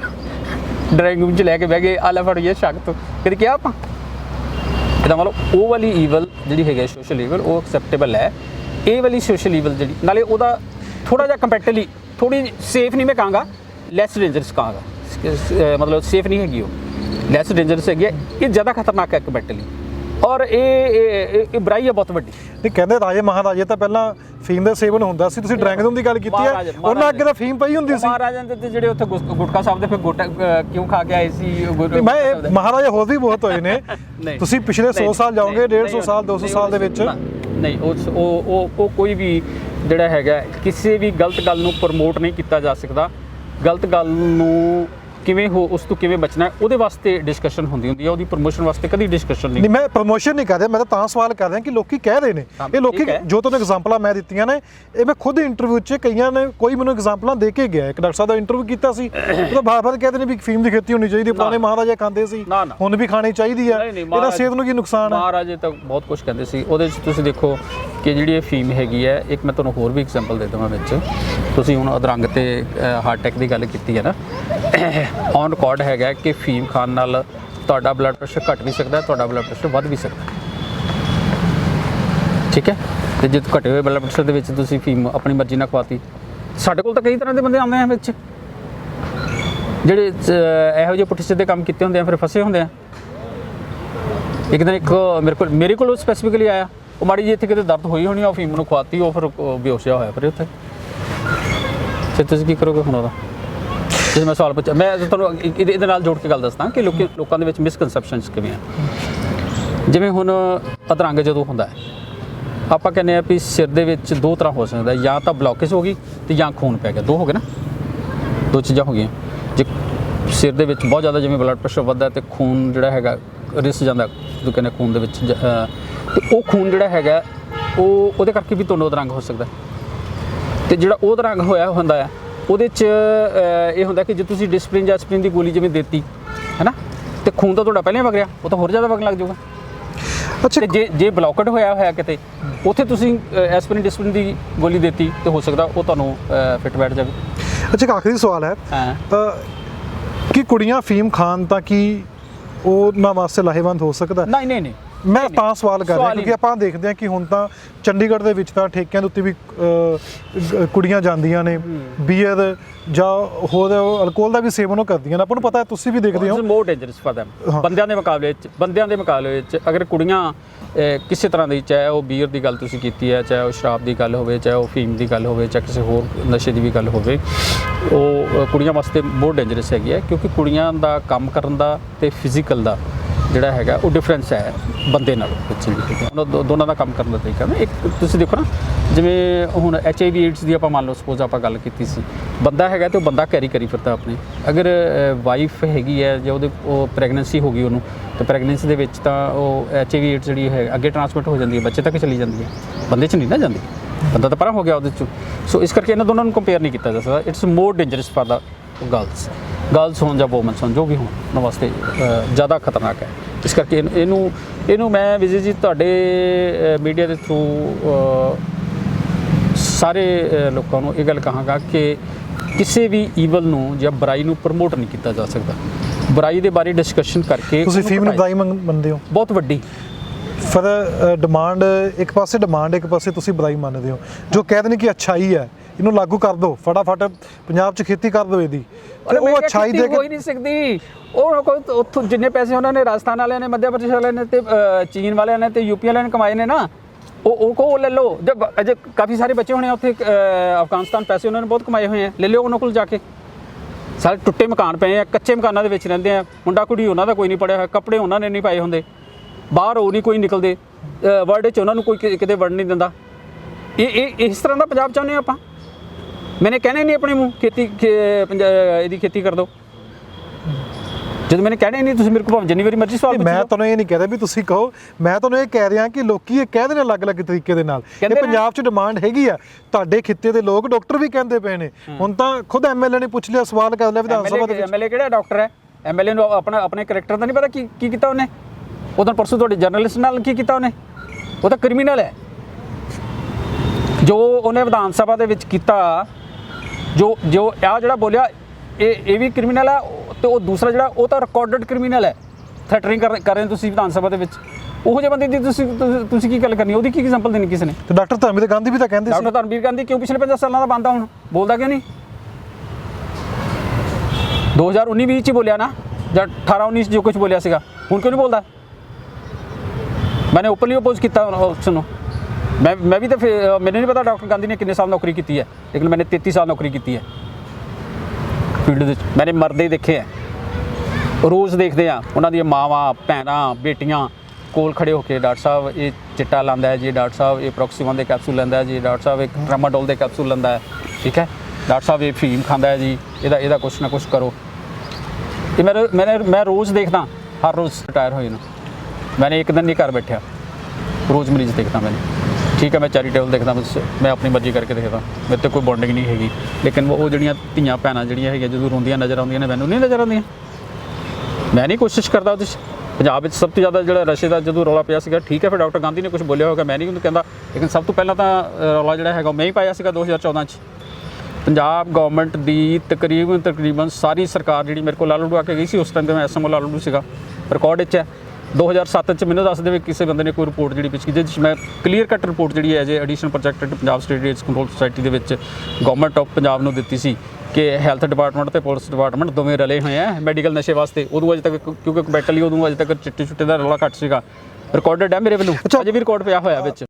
ਡਰਾਇੰਗ ਰੂਮ 'ਚ ਲੈ ਕੇ ਬਹਿ ਗਏ ਆਲਾ ਫੜੀਏ ਸ਼ੱਕ ਤੋਂ। ਕਦੀ ਕਿਹਾ ਆਪਾਂ? ਇਹਦਾ ਮਤਲਬ ਉਹ ਵਾਲੀ ਈਵਲ ਜਿਹੜੀ ਹੈਗੀ ਸੋਸ਼ਲ ਈਵਲ ਉਹ ਐਕਸੈਪਟੇਬਲ ਹੈ। ਇਹ ਵਾਲੀ ਸੋਸ਼ਲ ਈਵਲ ਜਿਹੜੀ, ਨਾਲੇ ਉਹਦਾ ਥੋੜਾ ਜਿਹਾ ਕੰਪੈਟੀਵਲੀ ਥੋੜੀ ਸੇਫ ਨਹੀਂ ਮੈਂ ਕਹਾਂਗਾ ਲੈਸ ਡੇਂਜਰਸ ਕਹਾਂਗਾ। ਮਤਲਬ ਸੇਫ ਨਹੀਂ ਹੈਗੀ ਉਹ। ਲੈਸ ਡੇਂਜਰਸ ਹੈਗੀ ਹੈ ਇਹ ਜ਼ਿਆਦਾ ਖਤਰਨਾਕ ਹੈ ਕੰਪੈਕਟਲੀ ਔਰ ਇਹ ਇਹ- ਬੁਰਾਈ ਹੈ ਬਹੁਤ ਵੱਡੀ। ਨਹੀਂ ਕਹਿੰਦੇ ਰਾਜੇ ਮਹਾਰਾਜੇ ਤਾਂ ਪਹਿਲਾਂ ਫੀਮ ਦਾ ਸੇਵਨ ਹੁੰਦਾ ਸੀ। ਤੁਸੀਂ ਡਰੈਗਨ ਦੀ ਗੱਲ ਕੀਤੀ ਹੈ। ਉਹਨਾਂ ਅੱਗੇ ਤਾਂ ਫੀਮ ਪਈ ਹੁੰਦੀ ਸੀ। ਮਹਾਰਾਜਾ ਦੇ ਤੇ ਜਿਹੜੇ ਉੱਥੇ ਗੁਟਕਾ ਸਾਹਿਬ ਦੇ ਫਿਰ ਗੋਟਾ ਕਿਉਂ ਖਾ ਕੇ ਆਏ ਸੀ? ਮੈਂ ਮਹਾਰਾਜਾ ਹੋਰ ਵੀ ਬਹੁਤ ਹੋਏ ਨੇ। ਤੁਸੀਂ ਪਿਛਲੇ 100 ਨਹੀਂ, ਸਾਲ ਜਾਓਗੇ ਨਹੀਂ, 150 ਸਾਲ 200 ਨਹੀਂ, ਸਾਲ ਦੇ ਵਿੱਚ। ਨਹੀਂ ਉਸ ਉਹ ਉਹ ਉਹ ਕੋਈ ਵੀ ਜਿਹੜਾ ਹੈਗਾ ਕਿਸੇ ਵੀ ਗਲਤ ਗੱਲ ਨੂੰ ਪ੍ਰਮੋਟ ਨਹੀਂ ਕੀਤਾ ਜਾ ਸਕਦਾ। ਗਲਤ ਗੱਲ ਨੂੰ ਕਿਵੇਂ ਹੋ ਉਸ ਤੋਂ ਕਿਵੇਂ ਬਚਣਾ ਉਹਦੇ ਵਾਸਤੇ ਡਿਸਕਸ਼ਨ ਹੁੰਦੀ ਹੁੰਦੀ ਹੈ ਉਹਦੀ ਪ੍ਰਮੋਸ਼ਨ ਵਾਸਤੇ ਕਦੀ ਡਿਸਕਸ਼ਨ ਨਹੀਂ ਨਹੀਂ ਮੈਂ ਪ੍ਰਮੋਸ਼ਨ ਨਹੀਂ ਕਰ ਰਿਹਾ ਮੈਂ ਤਾਂ ਤਾਂ ਸਵਾਲ ਕਰ ਰਿਹਾ ਕਿ ਲੋਕੀ ਕਹਿ ਰਹੇ ਨੇ। ਇਹ ਲੋਕੀ। ਜੋ ਤੁਹਾਨੂੰ ਐਗਜ਼ਾਮਪਲਾਂ ਮੈਂ ਦਿੱਤੀਆਂ ਨੇ ਇਹ ਮੈਂ ਖੁਦ ਇੰਟਰਵਿਊ 'ਚ ਕਈਆਂ ਨੇ ਕੋਈ ਮੈਨੂੰ ਐਗਜ਼ਾਮਪਲਾਂ ਦੇ ਕੇ ਗਿਆ। ਇੱਕ ਡਾਕਟਰ ਸਾਹਿਬ ਦਾ ਇੰਟਰਵਿਊ ਕੀਤਾ ਸੀ ਉਹ ਤਾਂ ਬਾਰ-ਬਾਰ ਕਹਿੰਦੇ ਨੇ ਵੀ ਫੀਮ ਦੀ ਖੇਤੀ ਹੋਣੀ ਚਾਹੀਦੀ ਪੁਰਾਣੇ ਮਹਾਰਾਜਾ ਖਾਂਦੇ ਸੀ। ਹੁਣ ਵੀ ਖਾਣੀ ਚਾਹੀਦੀ ਹੈ। ਇਹਦਾ ਸਿਹਤ ਨੂੰ ਕੀ ਨੁਕਸਾਨ ਹੈ? ਮਹਾਰਾਜੇ ਤਾਂ ਬਹੁਤ ਕੁਝ ਕਹਿੰਦੇ ਸੀ। ਉਹਦੇ ਵਿੱਚ ਤੁਸੀਂ ਦੇਖੋ ਕਿ ਜਿਹੜੀ ਇਹ ਫੀਮ ਹੈਗੀ ਹੈ ਇੱਕ ਮੈਂ ਤੁਹਾਨੂੰ ਹੋਰ ਵੀ ਐਗਜ਼ਾਮਪਲ ਦੇ ਦਵਾਂ ਵਿੱਚ। ਤੁਸੀਂ ਹੁਣ ਅਧਰੰਗ ਤੇ ਹਾਰਟ ਅਟੈਕ ਦੀ ਗੱਲ ਕੀਤੀ ਹੈ ਨਾ ਔਨ ਰਿਕਾਰਡ ਹੈਗਾ ਕਿ ਫੀਮ ਖਾਣ ਨਾਲ ਤੁਹਾਡਾ ਬਲੱਡ ਪ੍ਰੈਸ਼ਰ ਘਟ ਵੀ ਸਕਦਾ, ਤੁਹਾਡਾ ਬਲੱਡ ਪ੍ਰੈਸ਼ਰ ਵੱਧ ਵੀ ਸਕਦਾ। ਠੀਕ ਹੈ? ਤੇ ਜੇ ਘਟੇ ਹੋਏ ਬਲੱਡ ਪ੍ਰੈਸ਼ਰ ਦੇ ਵਿੱਚ ਤੁਸੀਂ ਫੀਮ ਆਪਣੀ ਮਰਜ਼ੀ ਨਾਲ ਖਵਾਤੀ, ਸਾਡੇ ਕੋਲ ਤਾਂ ਕਈ ਤਰ੍ਹਾਂ ਦੇ ਬੰਦੇ ਆਉਂਦੇ ਆ ਵਿੱਚ। ਜਿਹੜੇ ਇਹੋ ਜਿਹੇ ਪੁੱਠੇ ਸਿੱਧੇ ਕੰਮ ਕੀਤੇ ਹੁੰਦੇ ਆ, ਫਿਰ ਫਸੇ ਹੁੰਦੇ ਆ। ਇੱਕ ਦਿਨ ਇੱਕ ਮੇਰੇ ਕੋਲ ਮੇਰੇ ਕੋਲ ਸਪੈਸੀਫਿਕਲੀ ਆਇਆ। ਉਹ ਮਾੜੀ ਜੀ ਇੱਥੇ ਕਿਤੇ ਦਰਦ ਹੋਈ ਹੋਣੀ ਆ, ਉਹ ਫੀਮ ਨੂੰ ਖਵਾਤੀ, ਉਹ ਫਿਰ ਉਹ ਹੋਇਆ ਫਿਰ ਉੱਥੇ। ਫਿਰ ਤੁਸੀਂ ਕੀ ਕਰੋਗੇ ਹੁਣ ਉਹਦਾ? ਜਿਵੇਂ ਮੈਂ ਸਵਾਲ ਪੁੱਛਿਆ ਮੈਂ ਤੁਹਾਨੂੰ ਇਹਦੇ ਇਹਦੇ ਨਾਲ ਜੋੜ ਕੇ ਗੱਲ ਦੱਸਦਾ ਕਿ ਲੋਕੀ, ਲੋਕਾਂ ਦੇ ਵਿੱਚ ਮਿਸਕਨਸੈਪਸ਼ਨਸ ਕਿਵੇਂ ਆ? ਜਿਵੇਂ ਹੁਣ ਅਧਰੰਗ ਜਦੋਂ ਹੁੰਦਾ ਹੈ, ਆਪਾਂ ਕਹਿੰਦੇ ਆ ਵੀ ਸਿਰ ਦੇ ਵਿੱਚ ਦੋ ਤਰ੍ਹਾਂ ਹੋ ਸਕਦਾ ਜਾਂ ਤਾਂ ਬਲੌਕੇਜ ਹੋ ਗਈ ਤੇ ਜਾਂ ਖੂਨ ਪੈ ਗਿਆ, ਦੋ ਹੋ ਗਏ ਨਾ? ਦੋ ਚੀਜ਼ਾਂ ਹੋ ਗਈਆਂ। ਜੇ ਸਿਰ ਦੇ ਵਿੱਚ ਬਹੁਤ ਜ਼ਿਆਦਾ ਜਿਵੇਂ ਬਲੱਡ ਪ੍ਰੈਸ਼ਰ ਵੱਧਦਾ ਹੈ ਤੇ ਖੂਨ ਜਿਹੜਾ ਹੈਗਾ ਰਿਸ ਜਾਂਦਾ ਜੋ ਕਹਿੰਦੇ ਖੂਨ ਦੇ ਵਿੱਚ ਜ- ਤੇ ਉਹ ਖੂਨ ਜਿਹੜਾ ਹੈਗਾ, ਉਹ, ਉਹਦੇ ਕਰਕੇ ਵੀ ਤੁਹਾਨੂੰ ਰੰਗ ਹੋ ਸਕਦਾ ਹੈ। ਤੇ ਜਿਹੜਾ ਉਹ ਰੰਗ ਹੋਇਆ, ਹੁੰਦਾ ਹੈ ਉਹਦੇ ਚ ਇਹ ਹੁੰਦਾ ਕਿ ਜੇ ਤੁਸੀਂ ਡਿਸਪਲਿਨ ਜਾਂ ਐਸਪਰਿਨ ਦੀ ਗੋਲੀ ਜਿਵੇਂ ਦਿੱਤੀ ਹੈਨਾ? ਤੇ ਖੂਨ ਤਾਂ ਤੁਹਾਡਾ ਪਹਿਲਾਂ ਹੀ ਵਗ ਰਿਹਾ ਉਹ ਤਾਂ ਹੋਰ ਜ਼ਿਆਦਾ ਵਗਣ ਲੱਗ ਜਾਊਗਾ। ਅੱਛਾ ਤੇ ਜੇ ਜੇ ਬਲੌਕਡ ਹੋਇਆ ਹੋਇਆ ਕਿਤੇ ਉੱਥੇ ਤੁਸੀਂ ਐਸਪਰਿਨ ਡਿਸਪਲਿਨ ਦੀ ਗੋਲੀ ਦਿੱਤੀ ਤੇ ਹੋ ਸਕਦਾ ਉਹ ਤੁਹਾਨੂੰ ਫਿੱਟ ਬੈਠ ਜਾਵੇ। ਅੱਛਾ ਇੱਕ ਆਖਰੀ ਸਵਾਲ ਹੈ। ਕੀ ਕੁੜੀਆਂ ਫੀਮ ਖਾਣ ਤਾਂ ਕੀ ਉਹਨਾਂ ਵਾਸਤੇ ਲਾਹੇਵੰਦ ਹੋ ਸਕਦਾ? ਨਹੀਂ ਨਹੀਂ ਨਹੀਂ। ਮੈਂ ਤਾਂ ਸਵਾਲ ਕਰ ਰਿਹਾ ਕਿਉਂਕਿ ਆਪਾਂ ਦੇਖਦੇ ਹਾਂ ਕਿ ਹੁਣ ਤਾਂ ਚੰਡੀਗੜ੍ਹ ਦੇ ਵਿੱਚ ਤਾਂ ਠੇਕਿਆਂ ਦੇ ਉੱਤੇ ਵੀ ਕੁੜੀਆਂ ਜਾਂਦੀਆਂ ਨੇ ਬੀਅਰ ਜਾਂ ਹੋਰ ਅਲਕੋਹਲ ਦਾ ਵੀ ਸੇਵਨ ਉਹ ਕਰਦੀਆਂ ਨੇ। ਆਪਾਂ ਨੂੰ ਪਤਾ ਹੈ ਤੁਸੀਂ ਵੀ ਦੇਖਦੇ ਹੋ। ਮੋਰ ਡੇਂਜਰਸ ਹਾਂ। ਬੰਦਿਆਂ ਦੇ ਮੁਕਾਬਲੇ ਵਿੱਚ ਬੰਦਿਆਂ ਦੇ ਮੁਕਾਬਲੇ ਵਿੱਚ ਅਗਰ ਕੁੜੀਆਂ ਕਿਸੇ ਤਰ੍ਹਾਂ ਦੀ ਚਾਹੇ ਉਹ ਬੀਅਰ ਦੀ ਗੱਲ ਤੁਸੀਂ ਕੀਤੀ ਹੈ ਚਾਹੇ ਉਹ ਸ਼ਰਾਬ ਦੀ ਗੱਲ ਹੋਵੇ ਚਾਹੇ ਉਹ ਫੀਮ ਦੀ ਗੱਲ ਹੋਵੇ ਚਾਹੇ ਕਿਸੇ ਹੋਰ ਨਸ਼ੇ ਦੀ ਵੀ ਗੱਲ ਹੋਵੇ ਉਹ ਕੁੜੀਆਂ ਵਾਸਤੇ ਬਹੁਤ ਡੇਂਜਰਸ ਹੈਗੀ ਹੈ ਕਿਉਂਕਿ ਕੁੜੀਆਂ ਦਾ ਕੰਮ ਕਰਨ ਦਾ ਤੇ ਫਿਜ਼ੀਕਲ ਦਾ ਜਿਹੜਾ ਹੈਗਾ ਉਹ ਡਿਫਰੈਂਸ ਹੈ ਬੰਦੇ ਨਾਲ। ਬੱਚੇ ਦੀ ਉਹਨਾਂ ਦੋਨਾਂ ਦਾ ਕੰਮ ਕਰਨ ਦਾ ਤਰੀਕਾ ਨਾ। ਇੱਕ ਤੁਸੀਂ ਦੇਖੋ ਨਾ ਜਿਵੇਂ ਹੁਣ ਐਚ ਆਈ ਵੀ ਏਡਸ ਦੀ ਆਪਾਂ ਮੰਨ ਲਓ ਸਪੋਜ਼ ਆਪਾਂ ਗੱਲ ਕੀਤੀ ਸੀ। ਬੰਦਾ ਹੈਗਾ ਤੇ ਉਹ ਬੰਦਾ ਕੈਰੀ ਕਰੀ ਫਿਰਦਾ ਆਪਣੇ। ਅਗਰ ਵਾਈਫ ਹੈਗੀ ਹੈ ਜੇ ਉਹਦੇ ਉਹ ਪ੍ਰੈਗਨੈਂਸੀ ਹੋ ਗਈ ਉਹਨੂੰ ਤੇ ਪ੍ਰੈਗਨੈਂਸੀ ਦੇ ਵਿੱਚ ਤਾਂ ਉਹ ਐਚ ਆਈ ਵੀ ਏਡਸ ਜਿਹੜੀ ਹੈ ਅੱਗੇ ਟ੍ਰਾਂਸਮਿਟ ਹੋ ਜਾਂਦੀ ਹੈ ਬੱਚੇ ਤੱਕ ਚਲੀ ਜਾਂਦੀ ਹੈ। ਬੰਦੇ 'ਚ ਨਹੀਂ ਨਾ ਜਾਂਦੀ। ਬੰਦਾ ਤਾਂ ਪਰਾਂ ਹੋ ਗਿਆ ਉਹਦੇ 'ਚੋਂ। ਸੋ ਇਸ ਕਰਕੇ ਇਹਨਾਂ ਦੋਨਾਂ ਨੂੰ ਕੰਪੇਅਰ ਨਹੀਂ ਕੀਤਾ ਜਾ ਸਕਦਾ। It's more dangerous for the girls girls ਹੋਣ ਜਾਂ ਵੂਮਨਸ ਹੋਣ ਜੋ ਵੀ ਹੋਣ ਉਹਨਾਂ ਵਾਸਤੇ ਜ਼ਿਆਦਾ ਖਤਰਨਾਕ ਹੈ। ਇਸ ਕਰਕੇ ਇਹਨੂੰ- ਇਹਨੂੰ ਮੈਂ ਵਿਜੇ ਜੀ ਤੁਹਾਡੇ ਮੀਡੀਆ ਦੇ ਥਰੂ ਸਾਰੇ ਲੋਕਾਂ ਨੂੰ ਇਹ ਗੱਲ ਕਹਾਂਗਾ ਕਿ ਕਿਸੇ ਵੀ ਈਵਲ ਨੂੰ ਜਾਂ ਬੁਰਾਈ ਨੂੰ ਪ੍ਰਮੋਟ ਨਹੀਂ ਕੀਤਾ ਜਾ ਸਕਦਾ। ਬੁਰਾਈ ਦੇ ਬਾਰੇ ਡਿਸਕਸ਼ਨ ਕਰਕੇ ਤੁਸੀਂ ਫੀਮ ਨੂੰ। ਬੁਰਾਈ ਮੰਨ- ਮੰਨਦੇ ਹੋ। ਬਹੁਤ ਵੱਡੀ। ਫਿਰ ਡਿਮਾਂਡ ਇੱਕ ਪਾਸੇ ਡਿਮਾਂਡ ਇੱਕ ਪਾਸੇ ਤੁਸੀਂ ਬੁਰਾਈ ਮੰਨਦੇ ਹੋ। ਜੋ ਕਹਿੰਦੇ ਨੇ ਕਿ ਅੱਛਾਈ ਹੈ ਇਹਨੂੰ ਲਾਗੂ ਕਰ ਦਿਓ। ਫਟਾਫਟ ਪੰਜਾਬ 'ਚ ਖੇਤੀ ਕਰ ਦਿਓ ਇਹਦੀ। ਤੇ ਉਹ ਅੱਛਾਈ ਦੇ ਹੋ ਹੀ ਕੇ ਨਹੀਂ ਸਕਦੀ। ਉਹ ਕੋਈ ਉੱਥੋਂ ਜਿੰਨੇ ਪੈਸੇ ਉਹਨਾਂ ਨੇ ਰਾਜਸਥਾਨ ਵਾਲਿਆਂ ਨੇ ਮੱਧ ਪ੍ਰਦੇਸ਼ ਵਾਲਿਆਂ ਨੇ ਤੇ ਚੀਨ ਵਾਲਿਆਂ ਨੇ ਤੇ ਯੂਪੀ ਵਾਲਿਆਂ ਨੇ ਕਮਾਏ ਨੇ ਨਾ ਉਹ ਉਹ ਕੋ ਲੈ ਲਓ। ਜਦ ਅਜੇ ਕਾਫੀ ਸਾਰੇ ਬੱਚੇ ਹੋਣੇ ਉੱਥੇ ਅਫਗਾਨਿਸਤਾਨ ਪੈਸੇ ਉਹਨਾਂ ਨੇ ਬਹੁਤ ਕਮਾਏ ਹੋਏ ਆ। ਲੈ ਲਿਓ ਉਹਨਾਂ ਕੋਲ ਜਾ ਕੇ। ਸਾਰੇ ਟੁੱਟੇ ਮਕਾਨ ਪਏ ਆ ਕੱਚੇ ਮਕਾਨਾਂ ਦੇ ਵਿੱਚ ਰਹਿੰਦੇ ਆ। ਮੁੰਡਾ ਕੁੜੀ ਉਹਨਾਂ ਦਾ ਕੋਈ ਨਹੀਂ ਪੜਿਆ ਹੋਇਆ ਕੱਪੜੇ ਉਹਨਾਂ ਨੇ ਨਹੀਂ ਪਾਏ ਹੁੰਦੇ। ਬਾਹਰ ਉਹ ਨਹੀਂ ਕੋਈ ਨਿਕਲਦੇ ਵਰਡ 'ਚ ਉਹਨਾਂ ਨੂੰ ਕੋਈ ਕਿਤੇ ਵੜ ਨਹੀਂ ਦਿੰਦਾ। ਇਹ ਇਹ ਇਸ ਤਰ੍ਹਾਂ ਦਾ ਪੰਜਾਬ ਚਾਹੁੰਦੇ ਹਾਂ ਆਪਾਂ? ਮੈਨੇ ਕਹਿਣਾ ਹੀ ਨਹੀਂ ਆਪਣੇ ਮੂੰਹ ਖੇਤੀ ਇਹਦੀ ਖੇਤੀ ਕਰ ਦਿਓ ਜਦੋਂ ਮੈਨੇ ਕਹਿਣਾ ਹੀ ਨਹੀਂ ਤੁਸੀਂ ਮੇਰੇ ਕੋਲ ਭਾਵੇਂ ਜਿੰਨੀ ਵਾਰੀ ਮਰਜ਼ੀ ਸਵਾਲ ਮੈਂ ਤੁਹਾਨੂੰ ਇਹ ਨਹੀਂ ਕਹਿ ਰਿਹਾ ਵੀ ਤੁਸੀਂ ਕਹੋ ਮੈਂ ਤੁਹਾਨੂੰ ਇਹ ਕਹਿ ਰਿਹਾ ਕਿ ਲੋਕੀ ਇਹ ਕਹਿੰਦੇ ਨੇ ਅਲੱਗ-ਅਲੱਗ ਤਰੀਕੇ ਦੇ ਨਾਲ। ਇਹ। ਪੰਜਾਬ 'ਚ ਡਿਮਾਂਡ ਹੈਗੀ ਆ। ਤੁਹਾਡੇ ਖਿੱਤੇ ਦੇ ਲੋਕ ਡਾਕਟਰ ਵੀ ਕਹਿੰਦੇ ਪਏ ਨੇ। ਹੁਣ ਤਾਂ ਖੁਦ ਐਮਐਲਏ ਨੇ ਪੁੱਛ ਲਿਆ ਸਵਾਲ ਕਰ ਲਿਆ ਵਿਧਾਨ ਸਭਾ ਦੇ ਵਿੱਚ। ਐਮਐਲਏ ਕਿਹੜਾ ਡਾਕਟਰ ਹੈ? ਐਮਐਲਏ ਨੂੰ ਆਪਣਾ ਆਪਣੇ ਕੈਰੈਕਟਰ ਦਾ ਨਹੀਂ ਪਤਾ ਕੀ ਕੀ ਕੀਤਾ ਉਹਨੇ? ਉਦੋਂ ਪਰਸੋਂ ਤੁਹਾਡੇ ਜਰਨਲਿਸਟ ਨਾਲ ਕੀ ਕੀਤਾ ਉਹਨੇ? ਉਹ ਤਾਂ ਕ੍ਰਿਮੀਨਲ ਹੈ। ਜੋ ਉਹਨੇ ਵਿਧਾਨ ਸਭਾ ਦੇ ਵਿੱਚ ਕੀਤਾ ਜੋ ਜੋ ਆ ਜਿਹੜਾ ਬੋਲਿਆ ਇਹ ਇਹ ਵੀ ਕ੍ਰਿਮੀਨਲ ਹੈ ਤੇ ਉਹ ਦੂਸਰਾ ਜਿਹੜਾ ਉਹ ਤਾਂ ਰਿਕਾਰਡਡ ਕ੍ਰਿਮੀਨਲ ਹੈ। ਥ੍ਰੈਟਰਿੰਗ ਕਰ ਰਹੇ ਹੋ ਤੁਸੀਂ ਵਿਧਾਨ ਸਭਾ ਦੇ ਵਿੱਚ। ਉਹੋ ਜਿਹੇ ਬੰਦੇ ਦੀ ਤੁਸੀਂ ਤੁਸੀਂ- ਕੀ ਗੱਲ ਕਰਨੀ ਉਹਦੀ ਕੀ ਐਗਜ਼ਾਮਪਲ ਦੇਣੀ ਕਿਸੇ ਨੇ? ਤੇ ਡਾਕਟਰ ਧਰਮਵੀਰ ਗਾਂਧੀ ਵੀ ਤਾਂ ਕਹਿੰਦੇ ਸੀ। ਡਾਕਟਰ ਧਰਮਵੀਰ ਗਾਂਧੀ ਕਿਉਂ ਪਿਛਲੇ 50 ਸਾਲਾਂ ਦਾ ਬੰਦਾ ਹੁਣ? ਬੋਲਦਾ ਕਿਉਂ ਨਹੀਂ? 2019 20 ਚ ਹੀ ਬੋਲਿਆ ਨਾ ਜਾਂ 18 19 ਚ ਜੋ ਕੁਝ ਬੋਲਿਆ ਸੀਗਾ। ਹੁਣ ਕਿਉਂ ਨਹੀਂ ਬੋਲਦਾ? ਮੈਨੇ ਓਪਨਲੀ ਅਪੋਜ਼ ਕੀਤਾ ਉਸ ਨੂੰ ਮੈਂ ਮੈਂ ਵੀ ਤਾਂ ਫਿਰ ਮੈਨੂੰ ਨਹੀਂ ਪਤਾ ਡਾਕਟਰ ਗਾਂਧੀ ਨੇ ਕਿੰਨੇ ਸਾਲ ਨੌਕਰੀ ਕੀਤੀ ਹੈ ਲੇਕਿਨ ਮੈਨੇ 33 ਸਾਲ ਨੌਕਰੀ ਕੀਤੀ ਹੈ ਫੀਲਡ ਦੇ ਵਿੱਚ ਮੈਨੇ ਮਰਦੇ ਦੇਖੇ ਹੈ ਰੋਜ਼ ਦੇਖਦੇ ਆ ਉਹਨਾਂ ਦੀਆਂ ਮਾਵਾਂ ਭੈਣਾਂ ਬੇਟੀਆਂ ਕੋਲ ਖੜੇ ਹੋ ਕੇ ਡਾਕਟਰ ਸਾਹਿਬ ਇਹ ਚਿੱਟਾ ਲਾਂਦਾ ਹੈ ਜੀ ਡਾਕਟਰ ਸਾਹਿਬ ਇਹ ਪ੍ਰੋਕਸੀਮਨ ਦੇ ਕੈਪਸੂਲ ਲੈਂਦਾ ਹੈ ਜੀ ਡਾਕਟਰ ਸਾਹਿਬ ਇੱਕ ਟਰਾਮਾਡੋਲ ਦੇ ਕੈਪਸੂਲ ਲੈਂਦਾ ਹੈ ਠੀਕ ਹੈ ਡਾਕਟਰ ਸਾਹਿਬ ਇਹ ਫੀਮ ਖਾਂਦਾ ਹੈ ਜੀ ਇਹਦਾ ਇਹਦਾ ਕੁਛ ਨਾ ਕੁਛ ਕਰੋ ਇਹ ਮੈਂ ਮੈਂ ਮੈਂ ਰੋਜ਼ ਦੇਖਦਾ ਹਰ ਰੋਜ਼ ਰਿਟਾਇਰ ਹੋਏ ਨੂੰ ਮੈਨੇ ਇੱਕ ਦਿਨ ਨਹੀਂ ਘਰ ਬੈਠਿਆ ਰੋਜ਼ ਮਰੀਜ਼ ਦੇਖਦਾ ਮੈਨੇ ਠੀਕ ਹੈ ਮੈਂ ਚੈਰੀਟੇਬਲ ਦੇਖਦਾ ਬਸ ਮੈਂ ਆਪਣੀ ਮਰਜ਼ੀ ਕਰਕੇ ਦੇਖਦਾ ਮੇਰੇ ਤੇ ਕੋਈ ਬੌਂਡਿੰਗ ਨਹੀਂ ਹੈਗੀ ਲੇਕਿਨ ਉਹ ਜਿਹੜੀਆਂ ਧੀਆਂ ਭੈਣਾਂ ਜਿਹੜੀਆਂ ਹੈਗੀਆਂ ਜਦੋਂ ਰੋਂਦੀਆਂ ਨਜ਼ਰ ਆਉਂਦੀਆਂ ਨੇ ਮੈਨੂੰ ਨਹੀਂ ਨਜ਼ਰ ਆਉਂਦੀਆਂ ਮੈਂ ਨਹੀਂ ਕੋਸ਼ਿਸ਼ ਕਰਦਾ ਉਹਦੇ 'ਚ ਪੰਜਾਬ ਵਿੱਚ ਸਭ ਤੋਂ ਜ਼ਿਆਦਾ ਜਿਹੜਾ ਰਸ਼ੇ ਦਾ ਜਦੋਂ ਰੌਲਾ ਪਿਆ ਸੀਗਾ ਠੀਕ ਹੈ ਫਿਰ ਡਾਕਟਰ ਗਾਂਧੀ ਨੇ ਕੁਝ ਬੋਲਿਆ ਹੋਗਾ ਮੈਂ ਨਹੀਂ ਉਹਨੂੰ ਕਹਿੰਦਾ ਲੇਕਿਨ ਸਭ ਤੋਂ ਪਹਿਲਾਂ ਤਾਂ ਰੌਲਾ ਜਿਹੜਾ ਹੈਗਾ ਉਹ ਮੈਂ ਹੀ ਪਾਇਆ ਸੀਗਾ 2014 'ਚ ਪੰਜਾਬ ਗਵਰਨਮੈਂਟ ਦੀ ਤਕਰੀਬਨ ਤਕਰੀਬਨ ਸਾਰੀ ਸਰਕਾਰ ਜਿਹੜੀ ਮੇਰੇ ਕੋਲ ਲਾਲੂ ਆ ਕੇ ਗਈ ਸੀ ਉਸ ਟਾਈਮ ਤੇ ਮੈਂ ਐਸਐਮਓ ਲਾਲੂ ਸੀਗਾ ਰਿਕਾਰਡ ਵਿੱਚ ਹੈ 2007 ਚ ਮੈਨੂੰ ਦੱਸ ਦੇਵੇ ਕਿਸੇ ਬੰਦੇ ਨੇ ਕੋਈ ਰਿਪੋਰਟ ਜਿਹੜੀ ਪਿਛ ਕੀਤੀ ਜਿਸ 'ਚ ਮੈਂ ਕਲੀਅਰ ਕੱਟ ਰਿਪੋਰਟ ਜਿਹੜੀ ਹੈ ਜੇ additional project Punjab state AIDS control society ਦੇ ਵਿੱਚ ਗਵਰਨਮੈਂਟ ਆਫ ਪੰਜਾਬ ਨੂੰ ਦਿੱਤੀ ਸੀ ਕਿ ਹੈਲਥ ਡਿਪਾਰਟਮੈਂਟ ਤੇ ਪੁਲਿਸ ਡਿਪਾਰਟਮੈਂਟ ਦੋਵੇਂ ਰਲੇ ਹੋਏ ਆ ਮੈਡੀਕਲ ਨਸ਼ੇ ਵਾਸਤੇ। ਉਦੋਂ ਅਜੇ ਤੱਕ ਕਿਉਂਕਿ ਬੈਟਲੀ ਉਦੋਂ ਅਜੇ ਤੱਕ ਚਿੱਟੇ ਚੁੱਟੇ ਦਾ ਰੌਲਾ ਘੱਟ ਸੀਗਾ। ਰਿਕਾਰਡਡ ਹੈ ਮੇਰੇ ਵੱਲੋਂ। ਅਜੇ ਵੀ ਰਿਕਾਰਡ ਪਿਆ ਹੋਇਆ ਵਿੱਚ।